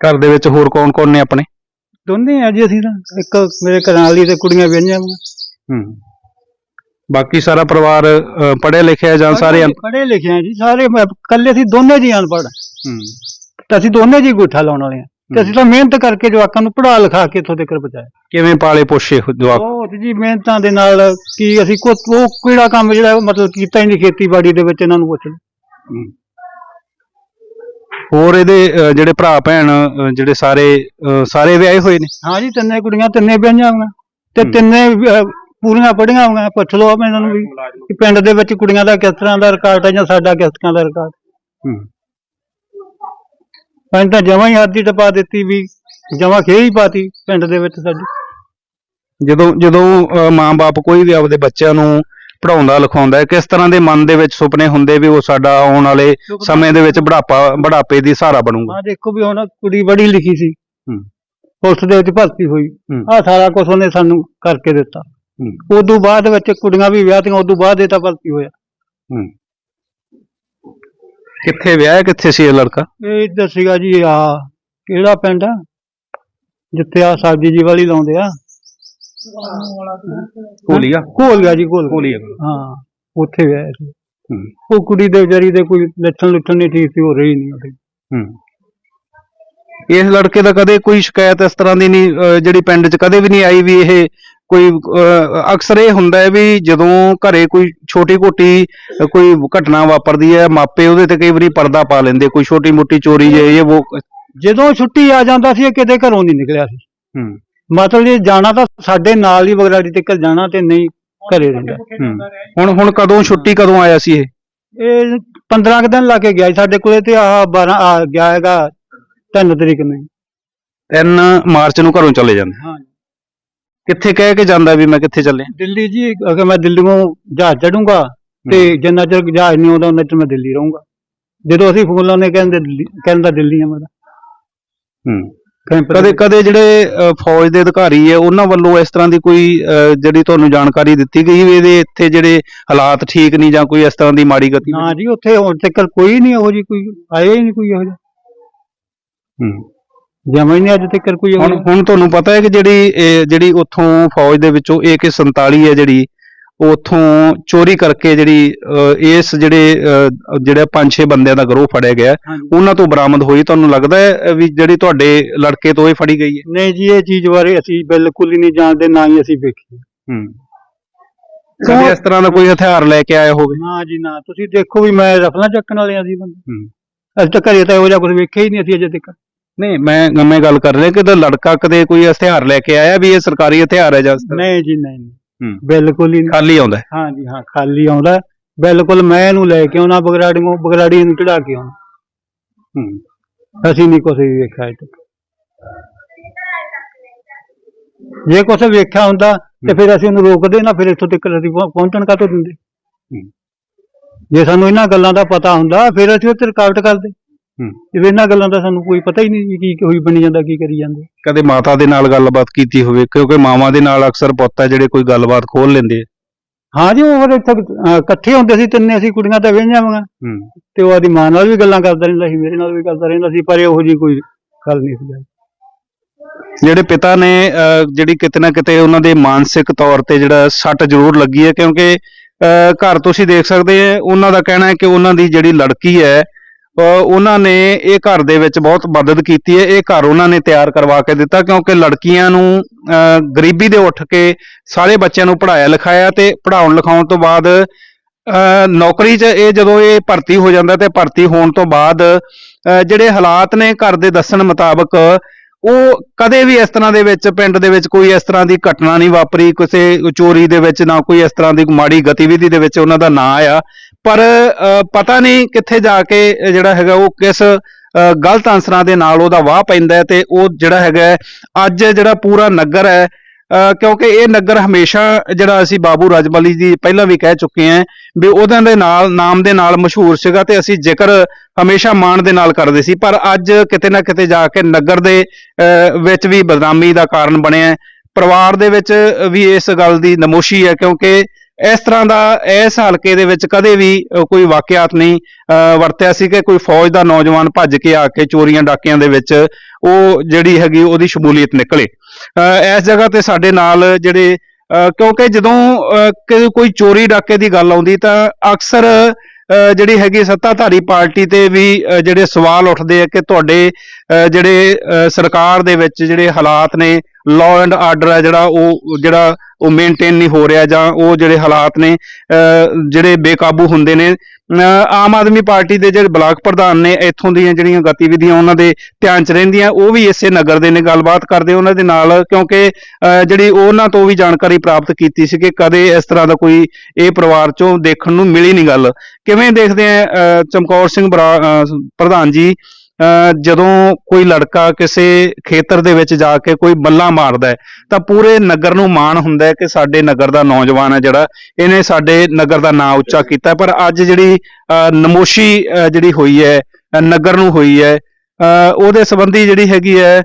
[SPEAKER 4] ਘਰ ਦੇ ਵਿੱਚ ਹੋਰ ਕੌਣ ਕੌਣ ਨੇ ਆਪਣੇ?
[SPEAKER 1] ਦੋਨੇ ਆ ਜੀ ਅਸੀਂ ਤਾਂ। ਇੱਕ ਮੇਰੇ ਘਰਾਂ ਵਾਲੀ ਤੇ ਕੁੜੀਆਂ ਵਿਆਹੀਆਂ ਵਾਂ।
[SPEAKER 4] ਹੂੰ। ਬਾਕੀ ਸਾਰਾ ਪਰਿਵਾਰ ਪੜ੍ਹਿਆ ਲਿਖਿਆ ਜਾਂ ਸਾਰੇ
[SPEAKER 1] ਪੜ੍ਹੇ ਲਿਖੇ ਆ ਜੀ। ਸਾਰੇ ਇਕੱਲੇ ਅਸੀਂ ਦੋਨੇ ਜੀ ਅਨਪੜ੍ਹ।
[SPEAKER 4] ਹੂੰ।
[SPEAKER 1] ਤੇ ਅਸੀਂ ਦੋਨੇ ਜੀ ਗੁੱਠਾ ਲਾਉਣ ਵਾਲੇ ਆ। ਤੇ ਅਸੀਂ ਤਾਂ ਮਿਹਨਤ ਕਰਕੇ ਜਵਾਕਾਂ ਨੂੰ ਪੜ੍ਹਾ ਲਿਖਾ ਕੇ ਇੱਥੋਂ ਤੱਕ ਪਹੁੰਚਾਇਆ।
[SPEAKER 4] ਕਿਵੇਂ ਪਾਲੇ ਪੋਸ਼ੇ ਹੋ ਜਵਾਕ?
[SPEAKER 1] ਬਹੁਤ ਜੀ ਮਿਹਨਤਾਂ ਦੇ ਨਾਲ ਕੀ ਅਸੀਂ ਕੋ ਉਹ ਕਿਹੜਾ ਕੰਮ ਜਿਹੜਾ ਮਤਲਬ ਕੀਤਾ ਹੀ ਨਹੀਂ ਖੇਤੀਬਾੜੀ ਦੇ ਵਿੱਚ ਇਹਨਾਂ ਨੂੰ ਪੁੱਛ ਲਓ।
[SPEAKER 4] ਹੋਰ ਇਹਦੇ ਜਿਹੜੇ ਭਰਾ ਭੈਣ ਜਿਹੜੇ ਸਾਰੇ ਸਾਰੇ ਵਿਆਹੇ ਹੋਏ ਨੇ?
[SPEAKER 1] ਹਾਂ ਜੀ ਤਿੰਨੇ ਕੁੜੀਆਂ ਤਿੰਨੇ ਵਿਆਹੀਆਂ ਹੋਈਆਂ। ਤੇ। ਤਿੰਨੇ ਪੂਰੀਆਂ ਪੜ੍ਹੀਆਂ ਹੋਈਆਂ। ਪੁੱਛ ਲਓ ਮੈਂ ਇਹਨਾਂ ਨੂੰ ਵੀ ਕਿ ਪਿੰਡ ਦੇ ਵਿੱਚ ਕੁੜੀਆਂ ਦਾ ਕਿਸ ਤਰ੍ਹਾਂ ਦਾ ਰਿਕਾਰਡ ਹੈ ਜਾਂ ਸਾਡਾ ਕਿਸ ਤਰ੍ਹਾਂ ਦਾ ਰਿਕਾਰਡ।
[SPEAKER 4] ਹੂੰ।
[SPEAKER 1] ਅਸੀਂ ਤਾਂ ਜਮਾਂ ਹੀ ਹੱਦੀ ਟਪਾ ਦਿੱਤੀ ਵੀ ਜਮਾਂ ਖੇ ਹੀ ਪਾਤੀ ਪਿੰਡ ਦੇ ਵਿੱਚ ਸਾਡੀ।
[SPEAKER 4] ਜਦੋਂ ਜਦੋਂ ਅਹ, ਮਾਂ-ਬਾਪ ਕੋਈ ਵੀ ਆਪਦੇ ਬੱਚਿਆਂ ਨੂੰ ਪੜਾਉਂਦਾ ਲਿਖਾਉਂਦਾ ਹੈ ਕਿਸ ਤਰ੍ਹਾਂ ਦੇ ਮਨ ਦੇ ਵਿੱਚ ਸੁਪਨੇ ਹੁੰਦੇ ਵੀ ਉਹ ਸਾਡਾ ਆਉਣ ਵਾਲੇ ਸਮੇਂ ਦੇ ਵਿੱਚ ਬੁਢਾਪਾ ਬੁਢਾਪੇ ਦੀ ਸਹਾਰਾ ਬਣੂਗਾ?
[SPEAKER 1] ਆ ਦੇਖੋ ਵੀ ਹੁਣ ਕੁੜੀ ਬੜੀ ਲਿਖੀ ਸੀ।
[SPEAKER 4] ਹੂੰ।
[SPEAKER 1] ਪੁਲਿਸ ਦੇ ਵਿੱਚ ਭਰਤੀ ਹੋਈ।
[SPEAKER 4] ਹੂੰ।
[SPEAKER 1] ਆ ਸਾਰਾ ਕੁਝ ਉਹਨੇ ਸਾਨੂੰ ਕਰਕੇ ਦਿੱਤਾ।
[SPEAKER 4] ਹੂੰ।
[SPEAKER 1] ਉਦੋਂ ਬਾਅਦ ਵਿੱਚ ਕੁੜੀਆਂ ਵੀ ਵਿਆਹਤੀਆਂ ਉਦੋਂ ਬਾਅਦ ਇਹ ਤਾਂ ਭਰਤੀ ਹੋਇਆ।
[SPEAKER 4] ਹੂੰ। ਕਿੱਥੇ ਵਿਆਹ ਕਿੱਥੇ ਸੀ ਇਹ ਲੜਕਾ?
[SPEAKER 1] ਇਹ ਇੱਧਰ ਸੀਗਾ ਜੀ ਆ ਕਿਹੜਾ ਪਿੰਡ ਆ? ਜਿੱਥੇ ਆ ਸਬਜ਼ੀ ਜੀ ਵਾਲੀ ਲਾਉਂਦੇ ਆ।
[SPEAKER 4] ਕੋਲੀਆ
[SPEAKER 1] ਘੋਲਿਆ ਜੀ ਘੋਲ
[SPEAKER 4] ਕੋਲੀਆ
[SPEAKER 1] ਹਾਂ ਉੱਥੇ ਵਿਆਹ ਸੀ।
[SPEAKER 4] ਹੂੰ।
[SPEAKER 1] ਉਹ ਕੁੜੀ ਦੇ ਵਿਚਾਰੀ ਦੇ ਕੋਈ ਲੱਛਣ ਲੁੱਛਣ ਨਹੀਂ ਠੀਕ ਸੀ ਹੋ ਰਹੀ ਨਹੀਂ ਉਹਦੀ
[SPEAKER 4] ਹੂੰ। ਇਸ ਲੜਕੇ ਦਾ ਕਦੇ ਕੋਈ ਸ਼ਿਕਾਇਤ ਇਸ ਤਰ੍ਹਾਂ ਦੀ ਨਹੀਂ ਅਹ, ਜਿਹੜੀ ਪਿੰਡ 'ਚ ਕਦੇ ਵੀ ਨਹੀਂ ਆਈ ਵੀ ਇਹ ਕੋਈ ਅਹ, ਅਕਸਰ ਇਹ ਹੁੰਦਾ ਹੈ ਵੀ ਜਦੋਂ ਘਰੇ ਕੋਈ ਛੋਟੀ ਕੋਟੀ ਕੋਈ ਘਟਨਾ ਵਾਪਰਦੀ ਹੈ ਮਾਪੇ ਉਹਦੇ ਤੇ ਕਈ ਵਾਰੀ ਪਰਦਾ ਪਾ ਲੈਂਦੇ ਕੋਈ ਛੋਟੀ ਮੋਟੀ ਚੋਰੀ ਜੇ ਇਹ ਉਹ
[SPEAKER 1] ਜਦੋਂ ਛੁੱਟੀ ਆ ਜਾਂਦਾ ਸੀ ਇਹ ਕਿਤੇ ਘਰੋਂ ਨਹੀਂ ਨਿਕਲਿਆ ਸੀ।
[SPEAKER 4] ਹੂੰ।
[SPEAKER 1] ਮਤਲਬ ਇਹ ਜਾਣਾ ਤਾਂ ਸਾਡੇ ਨਾਲ ਹੀ ਬਗਰਾੜੀ ਤੱਕ ਜਾਣਾ ਤੇ ਨਹੀਂ ਘਰੇ ਰਹਿੰਦਾ।
[SPEAKER 4] ਹੂੰ ਹੁਣ ਹੁਣ ਕਦੋਂ ਛੁੱਟੀ ਕਦੋਂ ਆਇਆ ਸੀ ਇਹ?
[SPEAKER 1] ਇਹ 15 ਕੁ ਦਿਨ ਲਾ ਕੇ ਗਿਆ ਸੀ ਸਾਡੇ ਕੋਲੇ ਤੇ ਆਹ 12 ਆ ਗਿਆ ਹੈਗਾ 3 ਤਰੀਕ ਨੂੰ।
[SPEAKER 4] 3 ਮਾਰਚ ਨੂੰ ਘਰੋਂ ਚਲੇ ਜਾਂਦੇ।
[SPEAKER 1] ਹਾਂ
[SPEAKER 4] ਕਿੱਥੇ ਕਹਿ ਕੇ ਜਾਂਦਾ ਵੀ ਮੈਂ ਕਿੱਥੇ ਚੱਲੇ
[SPEAKER 1] ਦਿੱਲੀ ਜੀ ਅਗਰ ਮੈਂ ਦਿੱਲੀੋਂ ਜਹਾਜ਼ ਚੜੂੰਗਾ ਤੇ ਜਿੰਨਾ ਚਿਰ ਜਹਾਜ਼ ਨਹੀਂ ਆਉਂਦਾ ਉਹਨਾਂ ਚਿਰ ਮੈਂ ਦਿੱਲੀ ਰਹੂੰਗਾ। ਜਦੋਂ ਅਸੀਂ ਫੋਨ ਲਾਉਂਦੇ ਕਹਿੰਦੇ ਦਿੱਲੀ ਕਹਿੰਦਾ ਦਿੱਲੀ ਆ ਮੈਂ ਤਾਂ।
[SPEAKER 4] ਹੂੰ। ਕਦੇ ਕਦੇ ਜਿਹੜੇ ਫੌਜ ਦੇ ਅਧਿਕਾਰੀ ਹੈ ਉਹਨਾਂ ਵੱਲੋਂ ਇਸ ਤਰ੍ਹਾਂ ਦੀ ਕੋਈ ਜਿਹੜੀ ਤੁਹਾਨੂੰ ਜਾਣਕਾਰੀ ਦਿੱਤੀ ਗਈ ਵੀ ਇਹਦੇ ਇੱਥੇ ਜਿਹੜੇ ਹਾਲਾਤ ਠੀਕ ਨਹੀਂ ਜਾਂ ਕੋਈ ਇਸ ਤਰ੍ਹਾਂ ਦੀ ਮਾੜੀ ਗਤੀ
[SPEAKER 1] ਨਾ ਜੀ ਉੱਥੇ ਹੁਣ ਤੱਕ ਕੋਈ ਨਹੀਂ ਇਹੋ ਜੀ ਕੋਈ ਆਇਆ ਹੀ ਨਹੀਂ ਕੋਈ ਇਹੋ ਜਿਹਾ।
[SPEAKER 4] ਹੂੰ।
[SPEAKER 1] ਜਮਾ ਹੀ ਨਹੀਂ ਅੱਜ ਤੱਕ ਕੋਈ
[SPEAKER 4] ਹੁਣ। ਹੁਣ ਤੁਹਾਨੂੰ ਪਤਾ ਹੈ ਕਿ ਜਿਹੜੀ ਇਹ ਜਿਹੜੀ ਉੱਥੋਂ ਫੌਜ ਦੇ ਵਿੱਚੋਂ AK47 ਹੈ ਜਿਹੜੀ ਉੱਥੋਂ ਚੋਰੀ ਕਰਕੇ ਜਿਹੜੀ ਅਹ, ਇਸ ਜਿਹੜੇ ਅਹ, ਜਿਹੜੇ ਪੰਜ ਛੇ ਬੰਦਿਆਂ ਦਾ ਗਰੋਹ ਫੜਿਆ ਗਿਆ
[SPEAKER 1] ਹਾਂਜੀ।
[SPEAKER 4] ਉਹਨਾਂ ਤੋਂ ਬਰਾਮਦ ਹੋਈ। ਤੁਹਾਨੂੰ ਲੱਗਦਾ ਹੈ ਵੀ ਜਿਹੜੀ ਤੁਹਾਡੇ ਲੜਕੇ ਤੋਂ ਇਹ ਫੜੀ ਗਈ ਹੈ?
[SPEAKER 1] ਨਹੀਂ ਜੀ ਇਹ ਚੀਜ਼ ਬਾਰੇ ਅਸੀਂ ਬਿਲਕੁਲ ਹੀ ਨਹੀਂ ਜਾਣਦੇ ਨਾ ਹੀ ਅਸੀਂ ਵੇਖੀ।
[SPEAKER 4] ਹੂੰ। ਕਦੇ ਇਸ ਤਰ੍ਹਾਂ ਦਾ ਕੋਈ ਹਥਿਆਰ ਲੈ ਕੇ ਆਇਆ ਹੋਵੇ?
[SPEAKER 1] ਨਾ ਜੀ ਨਾ। ਤੁਸੀਂ ਦੇਖੋ ਵੀ ਮੈਂ ਰਫਲਾਂ ਚੱਕਣ ਵਾਲਿਆਂ ਸੀ ਬੰਦੇ।
[SPEAKER 4] ਹੂੰ।
[SPEAKER 1] ਅਸੀਂ ਤਾਂ ਘਰੇ ਤਾਂ ਇਹੋ ਜਿਹਾ ਕੁਝ ਵੇਖਿਆ ਹੀ ਨਹੀਂ ਅਸੀਂ ਅਜੇ ਤੱਕ।
[SPEAKER 4] ਨਹੀਂ ਮੈਂ ਮੈਂ ਗੱਲ ਕਰ ਰਿਹਾ ਕਿ ਇਹਦਾ ਲੜਕਾ ਕਦੇ ਕੋਈ ਹਥਿਆਰ ਲੈ ਕੇ ਆਇਆ ਵੀ ਇਹ ਸਰਕਾਰੀ ਹਥਿਆਰ ਹੈ ਜਾਂ ਇਸ ਤਰ੍ਹਾਂ?
[SPEAKER 1] ਨਹੀਂ ਜੀ ਨਹੀਂ। ਬਿਲਕੁਲ ਹੀ
[SPEAKER 4] ਖਾਲੀ ਆਉਂਦਾ ਹੈ।
[SPEAKER 1] ਜੀ ਹਾਂ ਖਾਲੀ ਆਉਂਦਾ। ਬਿਲਕੁਲ ਮੈਂ ਇਹਨੂੰ ਲੈ ਕੇ ਆਉਣਾ ਬਗਰਾੜੀਆਂ ਬਗਰਾੜੀ ਨੂੰ ਚੜਾ ਕੇ ਆਉਣਾ
[SPEAKER 4] ਹੂੰ
[SPEAKER 1] ਅਸੀਂ ਨਹੀਂ ਕੁਝ ਵੇਖਿਆ ਤੱਕ ਜੇ ਕੁਝ ਵੇਖਿਆ ਹੁੰਦਾ ਤੇ ਫਿਰ ਅਸੀਂ ਉਹਨੂੰ ਰੋਕਦੇ ਨਾ ਫਿਰ ਇੱਥੋਂ ਤੱਕ ਅਸੀਂ ਪਹੁੰ- ਪਹੁੰਚਣ ਕਾਹਤੋਂ ਦਿੰਦੇ
[SPEAKER 4] ਹੂੰ।
[SPEAKER 1] ਜੇ ਸਾਨੂੰ ਇਹਨਾਂ ਗੱਲਾਂ ਦਾ ਪਤਾ ਹੁੰਦਾ ਫਿਰ ਅਸੀਂ ਉੱਥੇ ਰੁਕਾਵਟ ਕਰਦੇ
[SPEAKER 4] ਹੂੰ।
[SPEAKER 1] ਜੇ ਇਹਨਾਂ ਗੱਲਾਂ ਦਾ ਸਾਨੂੰ ਕੋਈ ਪਤਾ ਹੀ ਨਹੀਂ ਵੀ ਕੀ ਹੋਈ ਬਣੀ ਜਾਂਦਾ ਕੀ ਕਰੀ ਜਾਂਦੇ।
[SPEAKER 4] ਕਦੇ ਮਾਤਾ ਦੇ ਨਾਲ ਗੱਲਬਾਤ ਕੀਤੀ ਹੋਵੇ ਕਿਉਂਕਿ ਮਾਵਾਂ ਦੇ ਨਾਲ ਅਕਸਰ ਪੁੱਤ ਹੈ ਜਿਹੜੇ ਕੋਈ ਗੱਲਬਾਤ ਖੋਲ ਲੈਂਦੇ ਆ।
[SPEAKER 1] ਹਾਂ ਜੀ ਉਹ ਫਿਰ ਇੱਥੇ ਅਹ, ਇਕੱਠੇ ਹੁੰਦੇ ਸੀ ਤਿੰਨੇ ਅਸੀਂ ਕੁੜੀਆਂ ਤਾਂ ਵਿਆਹੀਆਂ ਵਾਂ।
[SPEAKER 4] ਹੂੰ।
[SPEAKER 1] ਤੇ ਉਹ ਆਦੀ ਮਾਂ ਨਾਲ ਵੀ ਗੱਲਾਂ ਕਰਦਾ ਰਹਿੰਦਾ ਸੀ ਮੇਰੇ ਨਾਲ ਵੀ ਕਰਦਾ ਰਹਿੰਦਾ ਸੀ ਪਰ ਇਹੋ ਜੀ ਕੋਈ ਗੱਲ ਨਹੀਂ ਸੀ।
[SPEAKER 4] ਜਿਹੜੇ ਪਿਤਾ ਨੇ ਅਹ, ਜਿਹੜੀ ਕਿਤੇ ਨਾ ਕਿਤੇ ਉਹਨਾਂ ਦੇ ਮਾਨਸਿਕ ਤੌਰ ਤੇ ਜਿਹੜਾ ਸੱਟ ਜ਼ਰੂਰ ਲੱਗੀ ਹੈ ਕਿਉਂਕਿ ਅਹ, ਘਰ ਤੁਸੀਂ ਦੇਖ ਸਕਦੇ ਹੋ ਉਹਨਾਂ ਦਾ ਕਹਿਣਾ ਹੈ ਕਿ ਉਹਨਾਂ ਦੀ ਜਿਹੜੀ ਲੜਕੀ ਹੈ ਉਹਨਾਂ ਨੇ ਇਹ ਘਰ ਦੇ ਵਿੱਚ ਬਹੁਤ ਮਦਦ ਕੀਤੀ ਹੈ। ਇਹ ਘਰ ਉਹਨਾਂ ਨੇ ਤਿਆਰ ਕਰਵਾ ਕੇ ਦਿੱਤਾ ਕਿਉਂਕਿ ਲੜਕੀਆਂ ਨੂੰ ਅਹ, ਗਰੀਬੀ ਦੇ ਉੱਠ ਕੇ ਸਾਰੇ ਬੱਚਿਆਂ ਨੂੰ ਪੜਾਇਆ ਲਿਖਾਇਆ ਤੇ ਪੜਾਉਣ ਲਿਖਾਉਣ ਤੋਂ ਬਾਅਦ ਅਹ, ਨੌਕਰੀ 'ਚ ਇਹ ਜਦੋਂ ਇਹ ਭਰਤੀ ਹੋ ਜਾਂਦਾ ਤੇ ਭਰਤੀ ਹੋਣ ਤੋਂ ਬਾਅਦ ਅਹ, ਜਿਹੜੇ ਹਾਲਾਤ ਨੇ ਘਰ ਦੇ ਦੱਸਣ ਮੁਤਾਬਕ ਉਹ ਕਦੇ ਵੀ ਇਸ ਤਰ੍ਹਾਂ ਦੇ ਵਿੱਚ ਪਿੰਡ ਦੇ ਵਿੱਚ ਕੋਈ ਇਸ ਤਰ੍ਹਾਂ ਦੀ ਘਟਨਾ ਨਹੀਂ ਵਾਪਰੀ। ਕਿਸੇ ਚੋਰੀ ਦੇ ਵਿੱਚ ਨਾ ਕੋਈ ਇਸ ਤਰ੍ਹਾਂ ਦੀ ਮਾੜੀ ਗਤੀਵਿਧੀ ਦੇ ਵਿੱਚ ਉਹਨਾਂ ਦਾ ਨਾਂ ਆਇਆ। ਪਰ ਪਤਾ ਨਹੀਂ ਕਿੱਥੇ ਜਾ ਕੇ ਜਿਹੜਾ ਹੈਗਾ ਉਹ ਕਿਸ ਗਲਤ ਅੰਸਰਾਂ ਦੇ ਨਾਲ ਉਹਦਾ ਵਾਹ ਪੈਂਦਾ ਹੈ ਤੇ ਉਹ ਜਿਹੜਾ ਹੈਗਾ ਅੱਜ ਜਿਹੜਾ ਪੂਰਾ ਨਗਰ ਹੈ ਕਿਉਂਕਿ ਇਹ ਨਗਰ ਹਮੇਸ਼ਾ ਜਿਹੜਾ ਅਸੀਂ ਬਾਬੂ ਰਾਜਮਲੀ ਜੀ ਪਹਿਲਾਂ ਵੀ ਕਹਿ ਚੁੱਕੇ ਹਾਂ ਵੀ ਉਹਨਾਂ ਦੇ ਨਾਲ ਨਾਮ ਦੇ ਨਾਲ ਮਸ਼ਹੂਰ ਸੀਗਾ ਤੇ ਅਸੀਂ ਜ਼ਿਕਰ ਹਮੇਸ਼ਾ ਮਾਣ ਦੇ ਨਾਲ ਕਰਦੇ ਸੀ। ਪਰ ਅੱਜ ਕਿਤੇ ਨਾ ਕਿਤੇ ਜਾ ਕੇ ਨਗਰ ਦੇ ਅਹ, ਵਿੱਚ ਵੀ ਬਦਨਾਮੀ ਦਾ ਕਾਰਨ ਬਣਿਆ ਪਰਿਵਾਰ ਦੇ ਵਿੱਚ ਵੀ ਇਸ ਗੱਲ ਦੀ ਨਮੋਸ਼ੀ ਹੈ ਕਿਉਂਕਿ ਇਸ ਤਰ੍ਹਾਂ ਦਾ ਇਸ ਹਲਕੇ ਦੇ ਵਿੱਚ ਕਦੇ ਵੀ ਕੋਈ ਵਾਕਿਆਤ ਨਹੀਂ ਅਹ, ਵਰਤਿਆ ਸੀ ਕਿ ਕੋਈ ਫੌਜ ਦਾ ਨੌਜਵਾਨ ਭੱਜ ਕੇ ਆ ਕੇ ਚੋਰੀਆਂ ਡਾਕਿਆਂ ਦੇ ਵਿੱਚ ਉਹ ਜਿਹੜੀ ਹੈਗੀ ਉਹਦੀ ਸ਼ਮੂਲੀਅਤ ਨਿਕਲੇ। ਅਹ, ਇਸ ਜਗ੍ਹਾ ਤੇ ਸਾਡੇ ਨਾਲ ਜਿਹੜੇ ਅਹ, ਕਿਉਂਕਿ ਜਦੋਂ ਅਹ, ਕੋਈ ਚੋਰੀ ਡਾਕੇ ਦੀ ਗੱਲ ਆਉਂਦੀ ਤਾਂ ਅਕਸਰ ਅਹ, ਜਿਹੜੀ ਹੈਗੀ ਸੱਤਾਧਾਰੀ ਪਾਰਟੀ ਤੇ ਵੀ ਜਿਹੜੇ ਸਵਾਲ ਉੱਠਦੇ ਆ ਕਿ ਤੁਹਾਡੇ ਜਿਹੜੇ ਅਹ, ਸਰਕਾਰ ਦੇ ਵਿੱਚ ਜਿਹੜੇ ਹਾਲਾਤ ਨੇ ਲਾਅ ਐਂਡ ਆਰਡਰ ਹੈ ਜਿਹੜਾ ਉਹ ਜਿਹੜਾ ਉਹ ਮੇਨਟੇਨ ਨਹੀਂ ਹੋ ਰਿਹਾ ਜਾਂ ਉਹ ਜਿਹੜੇ ਹਾਲਾਤ ਨੇ ਜਿਹੜੇ ਬੇਕਾਬੂ ਹੁੰਦੇ ਨੇ ਆਮ ਆਦਮੀ ਪਾਰਟੀ ਦੇ ਜਿਹੜੇ ਬਲਾਕ ਪ੍ਰਧਾਨ ਨੇ ਇੱਥੋਂ ਦੀਆਂ ਜਿਹੜੀਆਂ ਗਤੀਵਿਧੀਆਂ ਉਹਨਾਂ ਦੇ ਧਿਆਨ 'ਚ ਰਹਿੰਦੀਆਂ ਉਹ ਵੀ ਇਸੇ ਨਗਰ ਦੇ ਨੇ ਗੱਲਬਾਤ ਕਰਦੇ ਉਹਨਾਂ ਦੇ ਨਾਲ ਕਿਉਂਕਿ ਅਹ, ਜਿਹੜੀ ਉਹਨਾਂ ਤੋਂ ਵੀ ਜਾਣਕਾਰੀ ਪ੍ਰਾਪਤ ਕੀਤੀ ਸੀ ਕਿ ਕਦੇ ਇਸ ਤਰ੍ਹਾਂ ਦਾ ਕੋਈ ਇਹ ਪਰਿਵਾਰ 'ਚੋਂ ਦੇਖਣ ਨੂੰ ਮਿਲੀ ਨਹੀਂ ਗੱਲ। ਕਿਵੇਂ ਦੇਖਦੇ ਆ ਅਹ, ਚਮਕੌਰ ਸਿੰਘ ਬਰਾ- ਪ੍ਰਧਾਨ ਜੀ? ਜਦੋਂ ਕੋਈ ਲੜਕਾ ਕਿਸੇ ਖੇਤਰ ਦੇ ਵਿੱਚ ਜਾ ਕੇ ਕੋਈ ਬੱਲਾ ਮਾਰਦਾ ਹੈ ਤਾਂ ਪੂਰੇ ਨਗਰ ਨੂੰ ਮਾਣ ਹੁੰਦਾ ਹੈ ਕਿ ਸਾਡੇ ਨਗਰ ਦਾ ਨੌਜਵਾਨ ਹੈ ਜਿਹੜਾ ਇਹਨੇ ਸਾਡੇ ਨਗਰ ਦਾ ਨਾਂ ਉੱਚਾ ਕੀਤਾ ਪਰ ਅੱਜ ਜਿਹੜੀ ਅਹ, ਨਮੋਸ਼ੀ ਅਹ, ਜਿਹੜੀ ਹੋਈ ਹੈ ਨਗਰ ਨੂੰ ਹੋਈ ਹੈ ਅਹ, ਉਹਦੇ ਸੰਬੰਧੀ ਜਿਹੜੀ ਹੈਗੀ ਹੈ